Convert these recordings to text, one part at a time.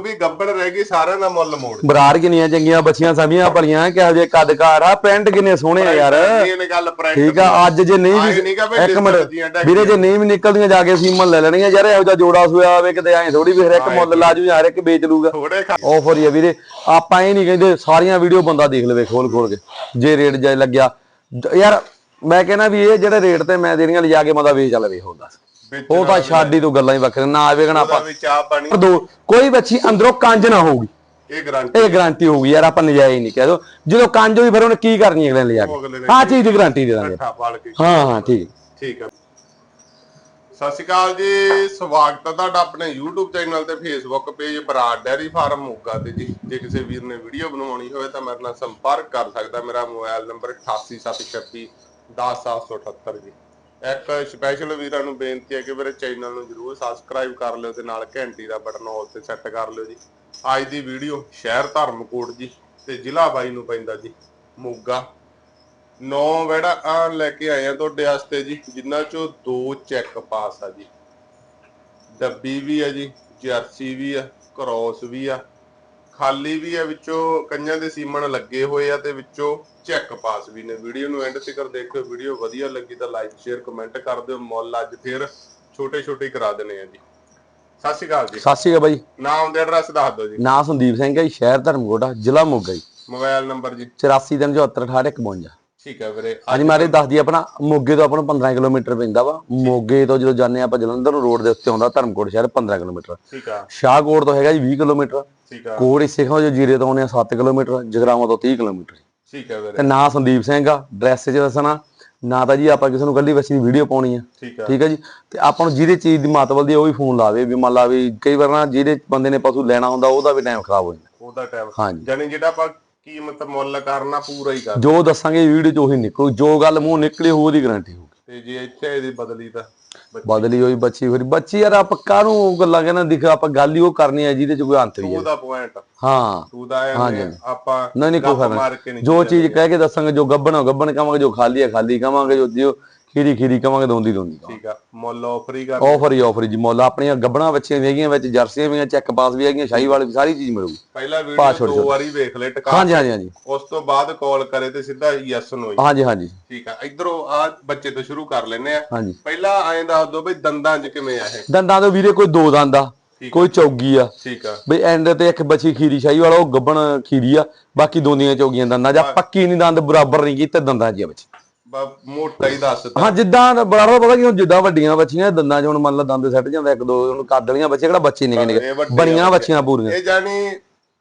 ਵੀ ਗੱਬੜ ਰਹਿ ਗਈ ਸਾਰਿਆਂ ਦਾ ਮੁੱਲ ਮੋੜ ਬਰਾੜ ਕਿੰਨੀਆਂ ਚੰਗੀਆਂ ਬੱਚੀਆਂ ਸਮੀਆਂ ਭਲੀਆਂ ਕਿਹੋ ਜਿਹੇ ਕੱਦਕਾਰ ਆ ਪ੍ਰਿੰਟ ਕਿੰਨੇ ਸੋਹਣੇ ਆ ਯਾਰ। ਇਹ ਗੱਲ ਪ੍ਰਿੰਟ ਠੀਕ ਆ ਅੱਜ ਜੇ ਨਹੀਂ ਵੀ ਇੱਕ ਮਿੰਟ ਵੀਰੇ ਜੇ ਨਹੀਂ ਵੀ ਨਿਕਲਦੀਆਂ ਜਾ ਕੇ ਸੀਮਨ ਲੈ ਲੈਣੀਆਂ ਯਾਰ ਇਹੋ ਜਿਹਾ ਜੋੜਾ ਸੋਇਆ ਹੋਵੇ ਕਿਤੇ ਐਂ ਥੋੜੀ ਵੀ ਹਰ ਇੱਕ ਮੁੱਲ ਲਾ ਜੂ ਹਰ ਇੱਕ ਵੇਚ ਲੂਗਾ ਆਫਰ ਹੀ ਆ ਵੀਰੇ ਆਪਾਂ ਇਹ ਨਹੀਂ ਕਹਿੰਦੇ ਸਾਰੀਆਂ ਵੀਡੀਓ ਬੰਦਾ ਦੇਖ ਲਵੇ ਖੋਲ ਖੋਲ ਕੇ ਜੇ ਰੇਟ ਜਾਇ ਲੱਗਿਆ। ਯਾਰ ਮੈਂ ਕਹਿੰਦਾ ਵੀ ਇਹ ਜਿਹੜੇ ਰੇਟ ਤੇ ਮੈਂ ਦੇਣੀਆਂ ਲਿਜਾ ਕੇ ਬੰਦਾ ਵੇਚ ਲਵੇ ਹੋਰ ਦੱਸ। ਉਹ ਤਾਂ ਛਾਡੀ ਤੋਂ ਗੱਲਾਂ ਹੀ ਵੱਖਰੀਆਂ ਨਾ ਆਵੇਗਾ ਉਹਦਾ ਆਪਾਂ। ਪਾਣੀ ਦੋ ਕੋਈ ਬੱਚੀ ਅੰਦਰੋਂ ਕੰਜ ਨਾ ਹੋਊਗੀ। ਇਹ ਗਾਰੰਟੀ ਇਹ ਗਾਰੰਟੀ ਹੋਊਗੀ ਯਾਰ ਆਪਾਂ ਨਜਾਇਜ਼ ਨਹੀਂ ਕਹਿ ਦੋ। ਜਦੋਂ ਕੰਜ ਹੋਈ ਫਿਰ ਉਹਨੇ ਕੀ ਕਰਨੀ ਅਗਲੇ ਨੇ ਅਗਲੇ ਕੇ? ਨੇ ਹਾਂ ਚੀਜ਼ ਦੀ ਗਾਰੰਟੀ ਦੇ ਦਾਂਗੇ। ਹਾਂ ਹਾਂ ਠੀਕ। ਠੀਕ ਆ ਸਤਿ ਸ਼੍ਰੀ ਅਕਾਲ ਜੀ ਸਵਾਗਤ ਹੈ ਤੁਹਾਡਾ ਆਪਣੇ YouTube ਚੈਨਲ ਤੇ Facebook page Brar dairy farm Moga ਤੇ ਜੀ। ਜੇ ਕਿਸੇ ਵੀਰ ਨੇ ਵੀਡੀਓ ਬਣਵਾਉਣੀ ਹੋਵੇ ਤਾਂ ਮੇਰੇ ਨਾਲ ਸੰਪਰਕ ਕਰ ਸਕਦਾ ਮੇਰਾ ਮੋਬਾਈਲ ਨੰਬਰ 8876 10778 ਜੀ। ਇੱਕ ਸਪੈਸ਼ਲ ਵੀਰਾਂ ਨੂੰ ਬੇਨਤੀ ਹੈ ਕਿ ਮੇਰੇ ਚੈਨਲ ਨੂੰ ਜਰੂਰ ਸਬਸਕ੍ਰਾਈਬ ਕਰ ਲਿਓ ਤੇ ਨਾਲ ਘੰਟੀ ਦਾ ਬਟਨ ਆਲ ਤੇ ਸੈੱਟ ਕਰ ਲਿਓ ਜੀ। ਅੱਜ ਦੀ ਵੀਡੀਓ ਸ਼ਹਿਰ ਧਰਮਕੋਟ ਜੀ ਤੇ ਜ਼ਿਲ੍ਹਾ ਬਾਈ ਨੂੰ ਪੈਂਦਾ ਜੀ, ਮੋਗਾ। ਨੌ ਵੜਾ ਆ ਲੈ ਕੇ ਆਏ ਆ ਤੁਹਾਡੇ ਵਾਸਤੇ ਜੀ, ਜਿਨ੍ਹਾਂ ਚੋਂ ਦੋ ਚੈੱਕ ਪਾਸ ਆ ਜੀ। ਡੱਬੀ ਵੀ ਆ ਜੀ, ਜਰਸੀ ਵੀ ਆ ਕ੍ਰੋਸ ਵੀ ਆ। ਖਾਲੀ ਵੀ ਆ ਵਿੱਚੋਂ ਕੰਨਾਂ ਦੇ ਸੀਮਨ ਲੱਗੇ ਹੋਏ ਆ ਤੇ ਵਿੱਚੋਂ ਚੈੱਕ ਪਾਸ ਵੀ ਨੇ। ਵੀਡੀਓ ਨੂੰ ਐਂਡ ਤੱਕ ਦੇਖਿਓ ਵੀਡੀਓ ਵਧੀਆ ਲੱਗੀ ਤਾਂ ਲਾਈਕ ਸ਼ੇਅਰ ਕਮੈਂਟ ਕਰ ਦਿਓ। ਮੁੱਲ ਅੱਜ ਫਿਰ ਛੋਟੇ ਛੋਟੇ ਕਰਾ ਦੇਣੇ ਆ ਜੀ। ਸਤਿ ਸ਼੍ਰੀ ਅਕਾਲ ਜੀ। ਸਤਿ ਸ਼੍ਰੀ ਅਕਾਲ ਬਾਈ। ਨਾਮ ਤੇ ਐਡਰੈਸ ਦੱਸ ਦਿਓ ਜੀ। ਨਾਂ ਸੰਦੀਪ ਸਿੰਘ ਹੈ ਸ਼ਹਿਰ ਧਰਮਕੋਟਾ ਜ਼ਿਲ੍ਹਾ ਮੋਗਾ ਜੀ। ਮੋਬਾਈਲ ਨੰਬਰ ਜੀ। 84377851 ਠੀਕ ਹੈ ਵੀਰੇ। ਅੱਜ ਮਾਰੇ ਦੱਸਦੀ ਆਪਣਾ ਮੋਗੇ ਤੋਂ ਆਪਾਂ ਨੂੰ 15 ਕਿਲੋਮੀਟਰ ਪੈਂਦਾ ਵਾ। ਮੋਗੇ ਤੋਂ ਜਦੋਂ ਜਾਂਦੇ ਆਪਾਂ ਜਲੰਧਰ ਨੂੰ ਰੋਡ ਦੇ ਉੱਤੇ ਆਉਂਦਾ ਧਰਮਕੋਟ ਸ਼ਹਿਰ 15 ਕਿਲੋਮੀਟਰ। ਠੀਕ ਆ। ਸ਼ਾਹਕੋਟ ਤੋਂ ਹੈਗਾ ਜੀ 20 ਕਿਲੋਮੀਟਰ। ਠੀਕ ਆ। ਕੋਟ ਇਸੇ ਖਾਂ ਜੋ ਜੀਰੇ ਤੋਂ ਆਉਂਦੇ ਆ 7 ਕਿਲੋਮੀਟਰ ਜਗਰਾਵਾਂ ਤੋਂ 30 ਕਿਲੋਮੀਟਰ। ਠੀਕ ਹੈ ਵੀਰੇ। ਤੇ ਨਾਂ ਸੰਦੀਪ ਸਿੰਘ ਆ ਡਰੈਸ 'ਚ ਦੱਸਣਾ ਨਾ ਤਾਂ ਜੀ ਆਪਾਂ ਕਿਸੇ ਨੂੰ ਕੱਲੀ ਬੱਚੀ ਦੀ ਵੀਡੀਓ ਪਾਉਣੀ ਆ। ਠੀਕ ਆ। ਜੀ? ਤੇ ਆਪਾਂ ਨੂੰ ਜਿਹਦੇ ਚੀਜ਼ ਦੀ ਮਾਤਵਲ ਦੀ ਉਹ ਵੀ ਫੋਨ ਲਾਵੇ ਵੀ ਮੰਨ ਲਾ ਵੀ ਕਈ ਵਾਰ ਨਾ ਜਿਹਦੇ ਬੰਦੇ ਨੇ ਪਸ਼ੂ ਲੈਣਾ ਹੁੰਦਾ ਉਹਦਾ ਵੀ ਟਾਈਮ ਖਰਾਬ ਹੋ ਜਾਂਦਾ। ਉਹਦਾ ਟਾਈਮ ਹਾਂਜੀ। ਜਾਨੀ ਜਿਹੜਾ ਆਪਾਂ ਕੀਮਤ ਮੁੱਲ ਕਰਨਾ ਪੂਰਾ ਹੀ ਕਰ ਜੋ ਦੱਸਾਂਗੇ ਵੀਡੀਓ 'ਚ ਉਹੀ ਨਿਕਲੂ ਜੋ ਗੱਲ ਮੂੰਹ ਨਿਕਲੀ ਹੋਊ ਉਹਦੀ ਗਾਰੰਟੀ ਹੋਊਗੀ। ਤੇ ਜੇ ਇੱਥੇ ਇਹਦੀ ਬਦਲੀ ਤਾਂ ਬਦਲੀ ਹੋਈ ਬੱਚੀ ਹੋਈ ਬੱਚੀ ਯਾਰ ਆਪਾਂ ਕਾਹਨੂੰ ਉਹ ਗੱਲਾਂ ਕਹਿੰਦਾ ਦਿਖ ਆਪਾਂ ਗੱਲ ਹੀ ਉਹ ਕਰਨੀ ਹੈ ਜਿਹਦੇ 'ਚ ਕੋਈ ਅੰਤ ਨਹੀਂ ਹੈ। ਉਹਦਾ ਪੁਆਇੰਟ ਹਾਂ। ਤੂੰ ਦਾ ਹਾਂਜੀ। ਆਪਾਂ ਨਹੀਂ ਨਹੀਂ ਕੋਈ ਗੱਪ ਫ਼ਰਕ ਮਾਰ ਨਹੀਂ ਕੇ ਨਹੀਂ ਜੋ ਚੀਜ਼ ਕਹਿ ਕੇ ਦੱਸਾਂਗੇ ਜੋ ਗੱਬਣ ਆ ਗੱਬਣ ਕਵਾਂਗੇ ਜੋ ਖਾਲੀ ਹੈ ਖਾਲੀ ਕਵਾਂਗੇ ਜੋ ਜੋ ਖੀਰੀ ਖੀਰੀ ਕਵਾਂਗੇ ਦੋਂਦੀ ਦੋਂਦੀ ਠੀਕ ਆ ਮੁੱਲ ਆਫਰ ਹੀ ਕਰ ਆਫਰ ਹੀ ਆਫਰ ਜੀ ਮੁੱਲ। ਆਪਣੀਆਂ ਗੱਬਣਾ ਬੱਚੀਆਂ ਵੀ ਹੈਗੀਆਂ ਵਿੱਚ ਜਰਸੀਆਂ ਵੀ ਹੈਗੀਆਂ ਚੈੱਕ ਪਾਸ ਵੀ ਹੈਗੀਆਂ ਸ਼ਾਹੀ ਵਾਲੀ ਵੀ ਸਾਰੀ ਚੀਜ਼ ਮਿਲੂਗੀ। ਪਹਿਲਾ ਵੀਡੀਓ ਦੋ ਵਾਰੀ ਵੇਖ ਲੈ ਟਕਾ। ਹਾਂਜੀ ਹਾਂਜੀ ਹਾਂਜੀ। ਉਸ ਤੋਂ ਬਾਅਦ ਕਾਲ ਕਰੇ ਤੇ ਸਿੱਧਾ ਯੈਸ ਨੋ ਹਾਂਜੀ ਹਾਂਜੀ। ਠੀਕ ਆ ਇਧਰੋਂ ਆ ਬੱਚੇ ਤੋਂ ਸ਼ੁਰੂ ਕਰ ਲੈਨੇ ਆ। ਹਾਂਜੀ। ਪਹਿਲਾਂ ਐਂ ਦੱਸ ਦੋ ਬਈ ਦੰਦਾਂ 'ਚ ਕਿਵੇਂ ਆ ਇਹ? ਦੰਦਾਂ ਤੋਂ ਵੀਰੇ ਕੋਈ ਦੋ ਦੰਦ ਆ ਕੋਈ ਚੌਗੀ ਆ। ਠੀਕ ਆ। ਬਈ ਐਂਡ ਤੇ ਇੱਕ ਬੱਚੀ ਖੀਰੀ ਸ਼ਾਹੀ ਵਾਲਾ ਉਹ ਗੱਬਣ ਖੀਰੀ ਆ ਬਾਕੀ ਦੋਨੀਆਂ ਚੌਗੀਆਂ ਦੰਦਾਂ ਜਾਂ ਪੱਕੀ ਨਹੀਂ ਦੰਦ ਬਰਾਬਰ ਨਹੀਂ ਕੀਤੇ ਦੰਦਾਂ 'ਚ ਆ ਬੱਚੀ। ਬਸ ਮੋਟਾ ਹੀ ਦੱਸ ਹਾਂ ਜਿੱਦਾਂ ਬਰਾਬਰ ਪਤਾ ਕੀ ਹੁਣ ਜਿੱਦਾਂ ਵੱਡੀਆਂ ਬੱਚੀਆਂ ਦੰਦਾਂ 'ਚ ਹੁਣ ਮੰਨ ਲਾ ਦੰਦ ਸੱਟ ਜਾਂਦਾ ਇੱਕ ਦੋ ਹੁਣ ਕੱਦ ਵਾਲੀਆਂ ਬੱਚੇ ਕਿਹੜਾ ਬੱਚੇ ਨਿੱਕੇ ਨਿੱਕੇ? ਬੜੀਆਂ ਬੱਚੀਆਂ। ਪੂਰੀਆਂ। ਇਹ ਜਾਨੀ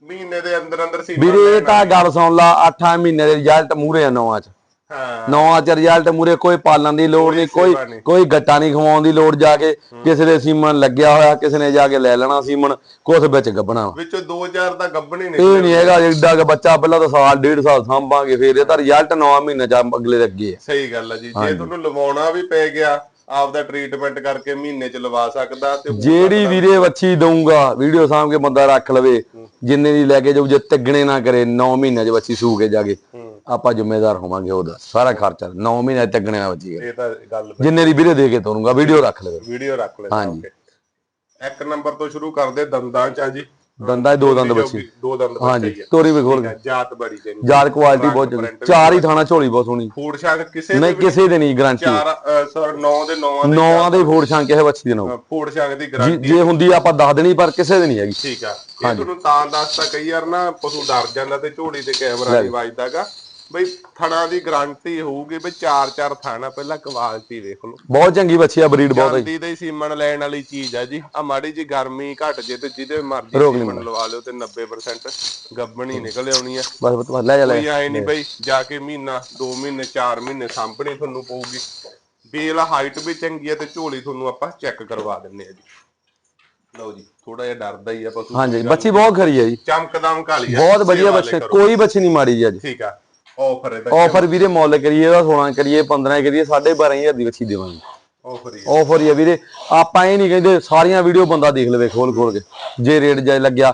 ਮਹੀਨੇ ਦੇ ਅੰਦਰ ਅੰਦਰ ਸੀ ਵੀਰੇ ਇਹ ਤਾਂ ਗੱਲ ਸੁਣ ਲਾ 8 ਮਹੀਨੇ ਦੇ ਰਿਜ਼ਲਟ ਮੂਰੇ ਆ ਨੌਵਾਂ 'ਚ। ਨੌਵਾਂ 'ਚ ਰਿਜ਼ਲਟ ਮੂਰੇ ਕੋਈ ਪਾਲਣ ਦੀ ਲੋੜ ਨਹੀਂ ਕੋਈ ਨਹੀਂ। ਕੋਈ ਗੱਟਾ ਨਹੀਂ ਖਵਾਉਣ ਦੀ ਲੋੜ ਜਾ ਕੇ। ਕਿਸੇ ਦੇ ਸੀਮਨ ਲੱਗਿਆ ਹੋਇਆ ਕਿਸੇ ਨੇ ਜਾ ਕੇ ਲੈ ਲੈਣਾ ਸੀਮਨ ਕੁਛ ਵਿੱਚ ਗੱਬਣਾ ਵਿੱਚੋਂ 2000 ਦਾ ਗੱਬਣੀ ਇਹ ਨਿਕਲੇ ਨਹੀਂ ਹੈਗਾ ਜਿੱਡਾ ਕਿ ਬੱਚਾ ਪਹਿਲਾਂ ਤਾਂ ਸਾਲ ਡੇਢ ਸਾਲ ਸੰਭਾਂਗੇ ਫਿਰ ਇਹ ਤਾਂ ਰਿਜ਼ਲਟ 9 ਮਹੀਨੇ ਚ ਅਗਲੇ ਦੇ ਅੱਗੇ ਹੈ ਸਹੀ ਗੱਲ ਹੈ ਜੀ ਜੇ ਤੁਹਾਨੂੰ ਲਵਾਉਣਾ ਵੀ ਪੈ ਗਿਆ ਆਪਦਾ ਟ੍ਰੀਟਮੈਂਟ ਕਰਕੇ ਮਹੀਨੇ ਚ ਲਵਾ ਸਕਦਾ ਤੇ ਜਿਹੜੀ ਵੀਰੇ ਵੱਛੀ ਦਊਂਗਾ ਵੀਡੀਓ ਸਾਹਮਣੇ ਬੰਦਾ ਰੱਖ ਲਵੇ ਜਿੰਨੇ ਦੀ ਲੈ ਕੇ ਜਾਊ ਜੇ ਤਿੱਗਣੇ ਨਾ ਕਰੇ 9 ਮਹੀਨਿਆਂ ਚ ਵੱਛੀ ਸੂ ਕੇ ਜਾਗੇ। ਆਪਾਂ ਜ਼ਿੰਮੇਦਾਰ ਹੋਵਾਂਗੇ ਉਹਦਾ ਸਾਰਾ ਖਰਚਾ। 9 ਮਹੀਨੇ ਤਿੱਗਣੇ ਨਾਲ ਵੱਛੀ ਇਹ ਤਾਂ ਗੱਲ ਜਿੰਨੇ ਦੀ ਵੀਰੇ ਦੇ ਕੇ ਤੋਰੂੰਗਾ ਵੀਡੀਓ ਰੱਖ ਲਵੇ। ਵੀਡੀਓ ਰੱਖ ਲੈ ਹਾਂਜੀ। ਇੱਕ ਨੰਬਰ ਤੋਂ ਸ਼ੁਰੂ ਕਰਦੇ ਦੰਦਾਂ ਚ ਆ ਜੀ। ਦੰਦਾਂ ਦੋ ਦੰਦ ਵੱਛੀ ਦੋ ਦੰਦ ਹਾਂਜੀ ਬੱਚੇ ਤੋਰੀ ਵੀ ਖੋਲ ਜਾਤ ਬੜੀ ਚੰਗੀ ਜਾਤ ਕੁਆਲਿਟੀ ਬਹੁਤ ਚੰਗੀ। ਚਾਰ ਹੀ ਥਾਣਾ ਝੋਲੀ ਬਹੁਤ ਸੋਹਣੀ। ਫੂਡ ਸ਼ਾਂਕ ਕਿਸੇ ਨਹੀਂ ਕਿਸੇ ਦੇ ਨਹੀਂ ਗਾਰੰਟੀ ਚਾਰ ਸਰ 9 ਦੇ 9 ਦੇ ਨੌਵਾਂ ਦੇ ਫੋੜ ਛਾਂ ਕਿਸੇ ਵੱਛੀ ਦੇ ਨੌ ਫੂਡ ਸ਼ਾਂਕ ਦੀ ਗਾਰੰਟੀ ਜੇ ਹੁੰਦੀ ਆਪਾਂ ਦੱਸ ਦੇਣੀ ਪਰ ਕਿਸੇ ਦੇ ਨਹੀਂ ਹੈਗੀ। ਠੀਕ ਆ। ਇਹ ਤੁਹਾਨੂੰ ਤਾਂ ਦੱਸਤਾ ਕਈ ਯਾਰ ਨਾ ਪਸ਼ੂ ਡਰ ਜਾਂਦਾ ਤੇ ਝੋਲੀ ਤੇ ਕੈਮਰਾ ਨਹੀਂ ਵੱਜਦਾਗਾ। ਬਈ ਥਣਾ ਦੀ ਗਾਰੰਟੀ ਹੋਊਗੀ ਬਈ ਚਾਰ ਚਾਰ ਥਾਣਾ ਪਹਿਲਾਂ ਕੁਆਲਿਟੀ ਵੇਖ ਲਓ। ਬਹੁਤ ਚੰਗੀ ਬੱਚੀ ਆ ਬਰੀਡ ਬਹੁਤ ਹੈ ਜਾਂਦੀ ਦੇ ਸੀਮਨ ਲੈਣ ਵਾਲੀ ਚੀਜ਼ ਆ ਜੀ। ਆ ਮਾੜੀ ਜੀ ਗਰਮੀ ਘਟ ਜੇ ਤੇ ਜਿਹਦੇ ਮਰਜ਼ੀ ਰੋਕ ਨੀ ਸੀਮਨ ਲਵਾ ਲਿਓ ਤੇ 90% ਗੱਬਣੀ ਨਿਕਲ ਆਉਣੀ ਆ। ਬਸ ਬਸ ਬਸ ਲੈ ਜਾ ਲੈ ਕੋਈ ਆਏ ਨਹੀਂ ਬਈ ਜਾ ਕੇ ਮਹੀਨਾ 2 ਮਹੀਨੇ 4 ਮਹੀਨੇ ਸਾਂਭਣੀ ਤੁਹਾਨੂੰ ਪਊਗੀ। ਬੇਲ ਹਾਈਟ ਵੀ ਚੰਗੀ ਆ ਤੇ ਝੋਲੀ ਤੁਹਾਨੂੰ ਆਪਾਂ ਚੈੱਕ ਕਰਵਾ ਦਿੰਨੇ ਆ ਜੀ। ਲਓ ਜੀ ਥੋੜਾ ਜਿਹਾ ਡਰਦਾ ਹੀ ਆ ਪਸ਼ੂ ਹਾਂਜੀ ਬੱਚੀ ਬਹੁਤ ਖਰੀ ਹੈ ਜੀ। ਚਮਕਦਮ ਕਾਲੀ ਆ। ਬਹੁਤ ਵਧੀਆ ਬੱਚੇ। ਕੋਈ ਬੱਚੀ ਨਹੀਂ ਮਾੜੀ ਜੀ ਅੱਜ। ਠੀਕ ਆ। ਆਫਰ ਇਹਦਾ ਆਫਰ ਵੀਰੇ ਮੁੱਲ ਕਰੀਏ ਉਹਦਾ 16 ਕਰੀਏ 15 ਕਰੀਏ 12500 ਦੀ ਬੱਚੀ ਦੇਵਾਂਗੇ। ਆਫਰ ਹੀ ਆਫਰ ਹੀ ਆ ਵੀਰੇ। ਆਪਾਂ ਇਹ ਨਹੀਂ ਕਹਿੰਦੇ ਸਾਰੀਆਂ ਵੀਡੀਓ ਬੰਦਾ ਦੇਖ ਲਵੇ ਖੋਲ ਖੋਲ ਕੇ। ਜੇ ਰੇਟ ਜਾਇ ਲੱਗਿਆ।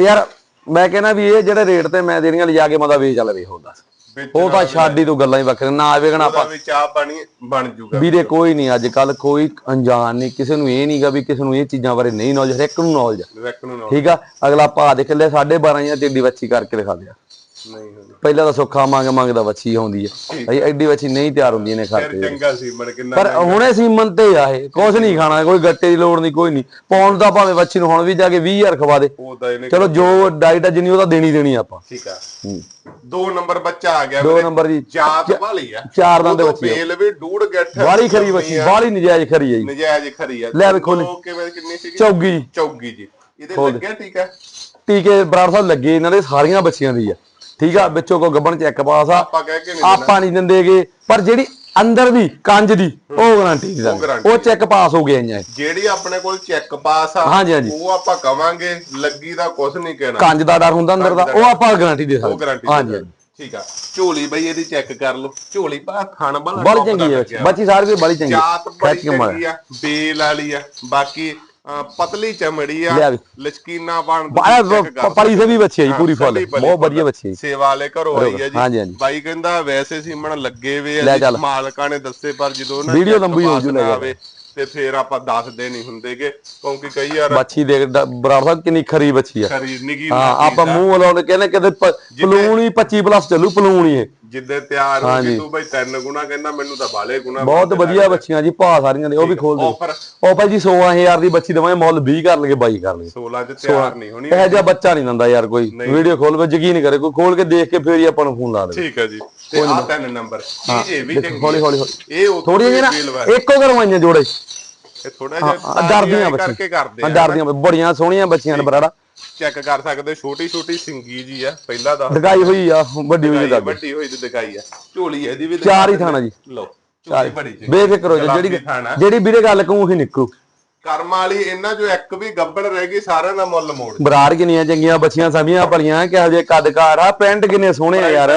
ਯਾਰ ਮੈਂ ਕਹਿੰਦਾ ਵੀ ਇਹ ਜਿਹੜੇ ਰੇਟ ਤੇ ਮੈਂ ਦੇਣੀਆਂ ਲਿਜਾ ਕੇ ਬੰਦਾ ਵੇਚ ਲਵੇ ਹੋਰ ਦੱਸ। ਵਿੱਚ ਉਹ ਤਾਂ ਛਾਡੀ ਤੋਂ ਗੱਲਾਂ ਹੀ ਵੱਖਰੀਆਂ। ਨਾ ਵੇਖਣਾ ਉਹਦਾ ਆਪਾਂ ਵੀ ਚਾਹ ਪਾਣੀ ਬਣ ਜੂਗਾ। ਵੀਰੇ ਕੋਈ ਨਹੀਂ ਅੱਜ ਕੱਲ ਕੋਈ ਅਣਜਾਣ ਨਹੀਂ। ਕਿਸੇ ਨੂੰ ਇਹ ਨਹੀਂਗਾ ਵੀ ਕਿਸੇ ਨੂੰ ਇਹ ਚੀਜ਼ਾਂ ਬਾਰੇ ਨਹੀਂ ਨੌਲੇਜ ਹਰ ਇੱਕ ਨੂੰ ਨੌਲੇਜ ਠੀਕ ਆ? ਅਗਲਾ ਭਾ ਦੇਖ ਲੈ 12.5 ਜਾਂ ਟਿੱਡੀ ਬੱਚੀ ਕਰਕੇ ਦਿਖਾ ਦਿਆ। ਨਹੀਂ ਹੁੰਦੀ। ਪਹਿਲਾਂ ਤਾਂ ਸੁੱਖਾ ਮੰਗ ਮੰਗਦਾ ਬੱਚੀ ਆਉਂਦੀ ਹੈ ਭਾਈ ਐਡੀ ਬੱਚੀ ਨਹੀਂ ਤਿਆਰ ਹੁੰਦੀ ਇਹਨੇ ਖਾਤੇ ਚੰਗਾ ਕਿੰਨਾ ਪਰ ਹੁਣੇ ਸੀਮਨ ਤੇ ਆ ਇਹ। ਕੁਝ ਨਹੀਂ ਖਾਣਾ ਕੋਈ ਗੱਟੇ ਦੀ ਲੋੜ ਨਹੀਂ ਕੋਈ ਨਹੀਂ। ਪਾਉਣ ਦਾ ਭਾਵੇਂ ਬੱਚੀ ਨੂੰ ਹੁਣ ਵੀ ਜਾ ਕੇ 20000 ਖਵਾ ਦੇ। ਚਲੋ ਜੋ ਡਾਈਟ ਆ ਜਿੰਨੀ ਉਹ ਤਾਂ ਦੇਣੀ ਦੇਣੀ ਆਪਾਂ। ਠੀਕ ਆ। ਦੋ ਨੰਬਰ ਬੱਚਾ ਆ ਗਿਆ ਦੋ। ਨੰਬਰ ਵਾਲੀ ਆ। ਚਾਰ ਦੰਦ ਉਦੋਂ ਬੱਚੀ ਆ। ਬੇਲ ਵੀ ਡੂੜ ਗੱਠ ਬਾਲੀ ਖਰੀ ਬੱਚੀ ਬਾਲੀ ਨਜਾਇਜ਼ ਖਰੀ ਹੈ ਜੀ। ਨਜਾਇਜ਼ ਖਰੀ ਆ। ਲੈ ਵੀ ਖੋਲੀ। ਉਹ ਕਿਵੇਂ ਕਿੰਨੀ ਸੀਗੀ? ਚੌਗੀ। ਜੀ ਚੌਗੀ ਜੀ। ਇਹਦੇ। ਲੱਗਿਆ ਠੀਕ ਆ ਟੀਕੇ ਬਰਾੜ ਸਾਹਿਬ ਲੱਗੇ ਇਹਨਾਂ ਦੇ ਸਾਰੀਆਂ ਬੱਚੀਆਂ ਦੀ ਆ। ਠੀਕ ਆ ਵਿੱਚੋਂ ਕੋ ਗੱਬਣ ਚੈੱਕ ਪਾਸ ਆ। ਆਪਾਂ ਕਹਿ ਕੇ ਨਹੀਂ ਆਪਾਂ ਨਹੀਂ ਦਿੰਦੇਗੇ ਪਰ ਜਿਹੜੀ ਅੰਦਰ ਦੀ ਕੰਜ ਦੀ ਉਹ ਗਾਰੰਟੀ ਦੀ guarantee ਉਹ ਚੈੱਕ ਪਾਸ ਹੋ ਗਏ ਇੰਨੇ ਜਿਹੜੀ ਆਪਣੇ ਕੋਲ ਚੈੱਕ ਪਾਸ ਆ ਹਾਂਜੀ, ਹਾਂਜੀ। ਉਹ ਆਪਾਂ ਕਵਾਂਗੇ ਲੱਗੀ ਦਾ ਕੁਝ ਨਹੀਂ ਕਹਿਣਾ। ਕੰਜ ਦਾ ਡਰ ਹੁੰਦਾ ਅੰਦਰ ਦਾ ਉਹ ਆਪਾਂ ਗਾਰੰਟੀ ਦੇ ਉਹ ਸਕਦੇ। ਗਾਰੰਟੀ ਹਾਂਜੀ ਹਾਂਜੀ ਠੀਕ ਆ। ਝੋਲੀ ਬਈ ਇਹਦੀ ਚੈੱਕ ਕਰ ਲਓ। ਝੋਲੀ ਪਾ ਥਣ ਬਲਾ ਬੜੀ ਚੰਗੀ ਹੈ ਬੱਚੀ। ਸਾਰੀ ਵੀ ਬੜੀ ਚੰਗੀ ਜਾਤ ਬੜੀ ਖਿੱਚ ਕੇ ਮਾਰ। ਚੰਗੀ ਆ ਬੇਲ ਵਾਲੀ ਆ। ਬਾਕੀ ਪਤਲੀ ਚਮੜੀ ਆ ਲਿਆ ਵੀ। ਲਚਕੀਨਾ ਬਣ ਪਲੀ ਸੇ ਵੀ ਬੱਚੀ ਹੈ ਜੀ ਪੂਰੀ ਫੁੱਲ ਬਹੁਤ ਵਧੀਆ ਬੱਚੀ ਹੈ। ਸੇਵਾ ਵਾਲੇ ਘਰੋਂ ਆਈ ਹਾਂਜੀ, ਜੀ। ਬਾਈ ਕਹਿੰਦਾ ਵੈਸੇ ਸੀਮਣ ਲੱਗੇ ਵੇ ਆ ਮਾਲਕਾਂ ਨੇ ਦੱਸੇ ਪਰ ਜਦੋਂ ਨਾ ਵੀਡੀਓ ਲੰਬੀ ਹੋ ਜੂ ਨਾ ਤੇ ਫੇਰ ਆਪਾਂ ਦੱਸਦੇ ਨਹੀਂ ਹੁੰਦੇਗੇ ਕਿਉਂਕਿ ਕਈ ਵਾਰ ਬੱਚੀ ਦੇਖ ਬਰਾੜ ਸਾਹਿਬ ਕਿੰਨੀ ਖਰੀ ਬੱਚੀ ਆ। ਨਿੱਗੀ ਹਾਂ ਆਪਾਂ ਮੂੰਹ ਲਾਉਣ ਕਹਿੰਦੇ ਕਿਤੇ ਪਲੂਣ ਹੀ 25 ਪਲੱਸ ਚੱਲੂ ਪਲੂਣ ਹੀ ਇਹ। ਜਿੱਦੇ ਤਿਆਰ ਹੋ। ਗਈ ਤੂੰ ਬਈ ਤਿੰਨ ਗੁਣਾ ਕਹਿੰਦਾ ਮੈਨੂੰ ਤਾਂ ਬਾਲੇ ਗੁਣਾ ਬਹੁਤ ਵਧੀਆ ਬੱਚੀਆਂ ਜੀ ਭਾ ਸਾਰੀਆਂ ਦੇ ਉਹ ਵੀ ਖੋਲ ਦੇ ਆਫਰ ਜੀ 16000 ਦੀ ਬੱਚੀ ਦਵਾਂਗੇ ਮੁੱਲ 20 ਕਰ ਲਗੇ 22 ਕਰ ਲਗੇ 16 ਚ ਤਿਆਰ ਨਹੀਂ ਹੋਣੀ ਇਹ ਜਿਹਾ ਬੱਚਾ। ਨਹੀਂ ਦਿੰਦਾ ਯਾਰ ਕੋਈ। ਵੀਡੀਓ ਖੋਲ ਕੇ ਯਕੀਨ ਕਰੇ ਕੋਈ ਖੋਲ ਕੇ ਦੇਖ ਕੇ ਫੇਰ ਹੀ ਆਪਾਂ ਨੂੰ ਫੋਨ ਲਾ ਦੇ ਠੀਕ ਹੈ ਜੀ। ਤੇ ਆ ਤਿੰਨ ਨੰਬਰ। ਇਹ ਇਹ ਵੀ ਚੰਗੀ ਹੌਲੀ ਹੌਲੀ ਇਹ ਥੋੜੀ ਜਿਹੀ ਨਾ ਇੱਕੋ ਕਰਵਾਈਆਂ ਜੋੜੇ। ਇਹ ਥੋੜਾ ਜਿਹਾ ਆ, ਡਰਦੀਆਂ ਕਰਕੇ ਬੱਚੀ ਕਰਦੇ ਆ ਆ। ਡਰਦੀਆਂ ਬੜੀਆਂ ਸੋਹਣੀਆਂ ਬੱਚੀਆਂ ਨੇ ਬਰਾੜਾ। ਚੈੱਕ ਕਰ ਸਕਦੇ ਛੋਟੀ ਛੋਟੀ ਸਿੰਗੀ ਜੀ ਆ ਪਹਿਲਾਂ ਦਾ ਦਿਖਾਈ ਹੋਈ ਆ ਵੱਡੀ ਹੋਈ ਦਾ ਵੱਡੀ ਹੋਈ ਤੇ ਦਿਖਾਈ ਆ। ਝੋਲੀ ਇਹਦੀ ਵੀ ਚਾਰ ਹੀ ਥਾਣਾ ਜੀ। ਲਓ ਝੋਲੀ ਬੜੀ ਜੀ ਬੇਫਿਕਰ ਹੋ ਜਾ ਜਿਹੜੀ ਜਿਹੜੀ ਵੀਰੇ ਗੱਲ ਕਹੂੰ ਉਹੀ ਨਿਕਲੂ। ਕਰਮ ਵਾਲੀ ਇਹਨਾਂ ਚੋਂ ਇੱਕ ਵੀ ਗੱਬੜ ਰਹਿ ਗਈ ਸਾਰਿਆਂ ਦਾ ਮੁੱਲ ਮੋੜ ਬਰਾੜ ਕਿੰਨੀਆਂ ਚੰਗੀਆਂ ਬੱਚੀਆਂ ਸਮੀਆਂ ਭਲੀਆਂ ਕਿਹੋ ਜਿਹੇ ਕੱਦਕਾਰ ਆ ਪੈਂਟ ਕਿੰਨੇ ਸੋਹਣੇ ਆ ਯਾਰ।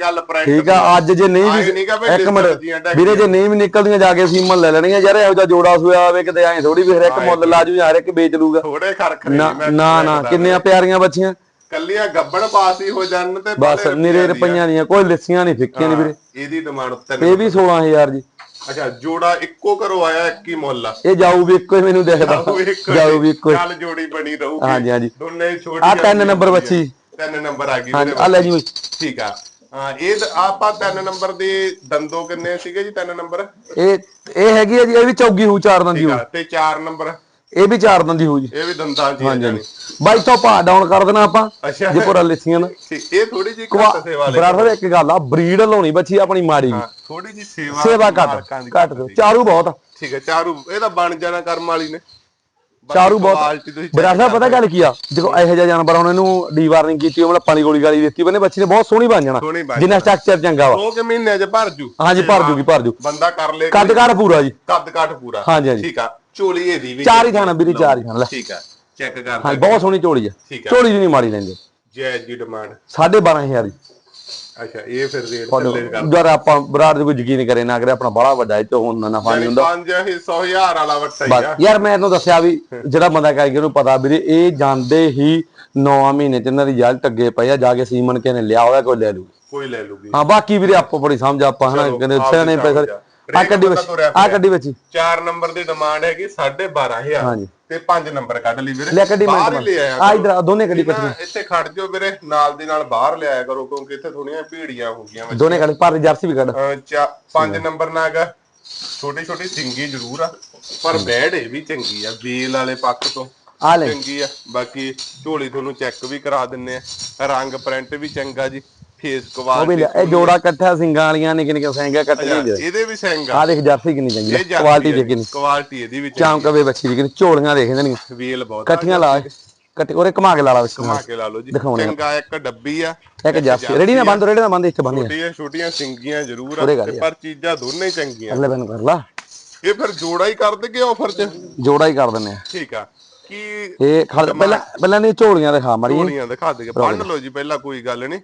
ਗੱਲ ਪ੍ਰਿੰਟ ਠੀਕ ਆ ਅੱਜ ਜੇ ਨਹੀਂ ਵੀ ਇੱਕ ਮਿੰਟ ਵੀਰੇ ਜੇ ਨਹੀਂ ਵੀ ਨਿਕਲਦੀਆਂ ਜਾ ਕੇ ਸੀਮਨ ਲੈ ਲੈਣੀਆਂ ਯਾਰ ਇਹੋ ਜਿਹਾ ਜੋੜਾ ਸੋਇਆ ਹੋਵੇ ਕਿਤੇ ਐਂ ਥੋੜੀ ਵੀ ਹਰ ਇੱਕ ਮੁੱਲ ਲਾ ਜੂ ਹਰ ਇੱਕ ਵੇਚ ਲੂਗਾ। ਥੋੜੇ ਖਰਖਰੇ ਨਾ ਨਾ ਕਿੰਨੀਆਂ ਪਿਆਰੀਆਂ ਬੱਚੀਆਂ। ਕੱਲੀਆਂ ਗੱਬੜ ਪਾਸ ਹੀ ਹੋ ਜਾਣ ਤੇ ਬਸ ਨਿਰੇ ਰੁਪਈਆਂ ਦੀਆਂ ਕੋਈ ਲਿੱਸੀਆਂ ਨਹੀਂ ਫਿੱਕੀਆਂ ਨਹੀਂ ਵੀਰੇ। ਇਹਦੀ ਡਿਮਾਂਡ ਇਹ ਵੀ 16000 ਜੀ। ਅੱਛਾ ਜੋੜਾ ਇੱਕੋ ਘਰੋਂ ਆਇਆ ਇੱਕ ਹੀ ਮੁੱਲ ਆ? ਇਹ ਜਾਊ ਵੀ ਇੱਕੋ ਹੀ ਮੈਨੂੰ ਦਿਖਦਾ। ਹੀ। ਜਾਊ ਵੀ ਇੱਕੋ ਹੀ। ਚੱਲ ਜੋੜੀ ਬਣੀ ਰਹੂਗੀ। ਹਾਂਜੀ, ਹਾਂਜੀ। ਦੋਨੇ ਛੋਟੀ ਆ ਤਿੰਨ ਨੰਬਰ ਬੱਚੀ। ਤਿੰਨ ਨੰਬਰ ਆ ਗਈ ਆ ਲੈ ਜੀ। ਠੀਕ ਆ। ਹਾਂ ਇਹ ਆਪਾਂ ਤਿੰਨ ਨੰਬਰ ਦੀ ਦੰਦੋ ਕਿੰਨੇ ਸੀਗੇ ਜੀ ਤਿੰਨ ਨੰਬਰ? ਇਹ ਇਹ ਹੈਗੀ ਆ ਜੀ ਇਹ ਵੀ ਚੌਗੀ ਹੋਊ ਚਾਰ ਦੰਦੀ ਆ ਤੇ ਚਾਰ ਨੰਬਰ? ਇਹ ਵੀ ਚਾਰ ਦੰਦੀ ਹੋਊ ਜੀ। ਇਹ ਵੀ ਦੰਦਾਂ ਜੀ ਹਾਂਜੀ ਹਾਂਜੀ। ਬਾਈ ਤੋਂ ਪਾ ਡਾਊਨ ਕਰ ਦੇਣਾ ਆਪਾਂ ਅੱਛਾ। ਜੇ ਪੂਰਾ ਲਿੱਸੀਆਂ ਨਾ। ਠੀਕ ਇਹ ਥੋੜੀ ਜੀ ਘੱਟ ਸੇਵਾ ਲੈ ਬਰਾਬਰ ਇੱਕ ਗੱਲ ਆ ਬਰੀਡ ਲਾਉਣੀ ਬੱਚੀ ਆਪਣੀ ਮਾੜੀ ਜੀ। ਥੋੜੀ ਜੀ ਸੇਵਾ ਸੇਵਾ ਘੱਟ ਦੀ ਘੱਟ ਦਿਓ। ਚਾਰੂ ਬਹੁਤ ਆ। ਠੀਕ ਹੈ ਚਾਰੂ ਇਹ ਤਾਂ ਬਣ ਜਾਣਾ ਕਰਮ ਵਾਲੀ ਨੇ। ਚਾਰੂ ਬਹੁਤ। ਬਰਾਬਰ ਪਤਾ ਗੱਲ ਕੀ ਆ? ਦੇਖੋ ਇਹੋ ਜਿਹਾ ਜਾਨਵਰ ਹੁਣ ਇਹਨੂੰ ਡੀ ਵਾਰਨਿੰਗ ਕੀਤੀ ਉਹ ਪਾਣੀ ਗੋਲੀ ਗਾਲੀ ਦਿੱਤੀ ਬੰਨੇ ਬੱਚੀ ਨੇ ਬਹੁਤ ਸੋਹਣੀ ਬਣ ਜਾਣਾ। ਜਿੰਨਾ ਸਟਰਕਚਰ ਚੰਗਾ ਵਾ। ਦੋ ਕਿ ਮਹੀਨਿਆਂ ਚ ਭਰ ਜੂ। ਹਾਂਜੀ ਭਰ ਜੂਗੀ ਭਰ ਜੂ। ਬੰਦਾ ਕਰ ਲੇ ਕੱਦ ਕਾਠ ਪੂਰਾ ਜੀ। ਕੱਦ ਕਾਠ ਪੂਰਾ। ਹਾਂਜੀ, ਹਾਂਜੀ। ਠੀਕ ਆ। ਝੋਲੀ ਇਹਦੀ ਵੀ ਚਾਰ ਹੀ ਥਾਣਾ ਵੀਰੇ ਚਾਰ ਹੀ ਥਾਣਾ ਲੈ। ਠੀਕ ਆ ਚੈੱਕ ਕਰ ਹਾਂ ਬਹੁਤ ਸੋਹਣੀ ਝੋਲੀ ਆ। ਝੋਲੀ ਦੀ ਨਹੀਂ ਮਾੜੀ ਲੈਂਦੇ। ਜੈ ਜੀ ਡਿਮਾਂਡ 12500 ਦੀ। ਅੱਛਾ ਇਹ ਫਿਰ ਰੇਟ ਥੱਲੇ ਕਰ ਜਰ ਆਪਾਂ ਬਰਾੜ ਦੇ ਕੋਈ ਯਕੀਨ ਕਰੇ ਨਾ ਕਰੇ ਆਪਣਾ ਬੜਾ ਵੱਡਾ ਹੈ ਤੇ ਹੁਣ ਨਫਾ ਨਹੀਂ ਹੁੰਦਾ। ਪੰਜ ਹਿੱਸਾ ਹਜ਼ਾਰ ਵਾਲਾ ਵੱਟਾ ਹੀ ਆ। ਯਾਰ ਮੈਂ ਇਹਨੂੰ ਦੱਸਿਆ ਵੀ ਜਿਹੜਾ ਬੰਦਾ ਕਰਕੇ ਉਹਨੂੰ ਪਤਾ ਵੀਰੇ ਇਹ ਜਾਂਦੇ ਹੀ 9 ਮਹੀਨੇ ਚ ਇਹਨਾਂ ਦੀ ਰਿਜ਼ਲਟ ਅੱਗੇ ਪਏ ਆ ਜਾ ਕੇ ਸੀਮਨ ਕੇ ਨੇ ਲਿਆ ਹੋਇਆ ਕੋਈ ਲੈ ਲੂ ਕੋਈ ਲੈ ਲੂਗੀ ਹਾਂ ਬਾਕੀ ਵੀਰੇ ਆਪੋ ਬੜੀ ਸਮਝ ਆਪਾਂ ਹਨਾ ਕਹਿੰਦੇ ਸਿਆਣੇ ਦੀ ਪੈਸੇ ਆ। ਕੱਢੀ ਤੁਰਿਆ ਆ ਕੱਢੀ ਵਿੱਚ। ਹੀ। ਚਾਰ ਨੰਬਰ ਦੀ ਡਿਮਾਂਡ ਹੈਗੀ 12500 ਹਾਂਜੀ। ਤੇ ਪੰਜ ਨੰਬਰ ਕੱਢ ਲਈ ਵੀਰੇ। ਲੈ ਕੱਢੀ ਬਾਹਰ ਲੈ ਆਇਆ ਆ ਇਧਰ ਦੋਨੇ ਕੱਢੀ ਨਾ, ਕੱਢੀ ਇੱਥੇ ਖੜ ਜਾਓ ਵੀਰੇ ਨਾਲ ਦੀ ਨਾਲ ਬਾਹਰ ਲਿਆਇਆ ਕਰੋ ਕਿਉਂਕਿ ਇੱਥੇ ਥੋੜੀਆਂ ਭੀੜੀਆਂ ਹੋ ਗਈਆਂ ਵਿੱਚ। ਦੋਨੇ ਕੱਢ ਪਰ ਜਰਸੀ ਵੀ ਕੱਢ। ਅਹ ਚਾ- ਪੰਜ ਨੰਬਰ ਨਾ ਹੈਗਾ। ਛੋਟੀ ਛੋਟੀ ਸਿੰਗੀ ਜ਼ਰੂਰ ਆ ਪਰ ਬੈੜ ਇਹ ਵੀ ਚੰਗੀ ਆ ਬੇਲ ਵਾਲੇ ਪੱਖ ਤੋਂ। ਆ ਲੈ। ਚੰਗੀ ਆ। ਬਾਕੀ ਝੋਲੀ ਤੁਹਾਨੂੰ ਚੈੱਕ ਵੀ ਕਰਾ ਦਿੰਨੇ ਆ। ਰੰਗ ਪ੍ਰਿੰਟ ਵੀ ਚੰਗਾ ਜੀ। ਫੇਸ ਉਹ ਵੀ ਕੁਆਲਿਟੀ ਲਿਆ। ਇਹ ਜੋੜਾ ਇਕੱਠਾ ਸਿੰਗਾਂ ਵਾਲੀਆਂ ਨਿੱਕੇ ਨਿੱਕੇ ਸਿੰਗਾਂ ਕੱਟੀਆਂ ਜੀ ਇਹਦੇ ਵੀ ਸਿੰਘ ਆ ਆ ਦੇਖ ਜਰਸੀ ਕਿੰਨੀ ਚੰਗੀ ਇਹ ਕੁਆਲਿਟੀ ਦੇਖ। ਕਿੰਨੀ ਕੁਆਲਿਟੀ ਇਹਦੀ ਵੀ ਚੰਗੀ ਚਾਮਕਵੇ ਬੱਚੀ ਦੀ ਕਿੰਨੀ ਝੋਲੀਆਂ ਦੇਖ ਜਾਂਦੀਆਂ ਵੇਲ ਬਹੁਤ ਆ। ਕੱਟੀਆਂ ਲਾ ਕੱਟੀ ਉਹਰੇ ਘੁਮਾ ਕੇ ਲਾ ਲਾ ਵਿੱਚ ਘੁਮਾ ਕੇ। ਲਾ ਲਓ ਜੀ। ਦਿਖਾਉਣੇ ਆ। ਚੰਗਾ ਇੱਕ ਡੱਬੀ ਆ ਇੱਕ ਜਰਸੀ। ਰੇੜੀ ਨਾ ਬੰਦ ਰੇੜੀ ਨਾ ਬੰਦ ਇੱਥੇ ਬੰਦ ਛੋਟੀਆਂ ਛੋਟੀਆਂ ਸਿੰਗੀਆਂ ਜ਼ਰੂਰ ਆ ਗੱਲ ਤੇ ਪਰ ਚੀਜ਼ਾਂ ਦੋਨੇ ਚੰਗੀਆਂ। ਅਗਲੇ ਬੰਨ ਕਰ ਲਾ। ਇਹ ਫਿਰ ਜੋੜਾ ਹੀ ਕਰ ਦੇਗੇ ਆਫਰ 'ਚ? ਜੋੜਾ ਹੀ ਕਰ ਦਿੰਨੇ ਆ। ਠੀਕ ਆ। ਕੀ ਇਹ ਖੜ ਪਹਿਲਾਂ ਪਹਿਲਾਂ ਨੇ ਝੋਲੀਆਂ ਦਿਖਾ ਮਾਰੀ ਝੋਲੀਆਂ ਦਿਖਾ ਦੇਗੇ ਬੰਨ ਲਓ ਜੀ ਪਹਿਲਾਂ ਕੋਈ ਗੱਲ ਨਹੀਂ।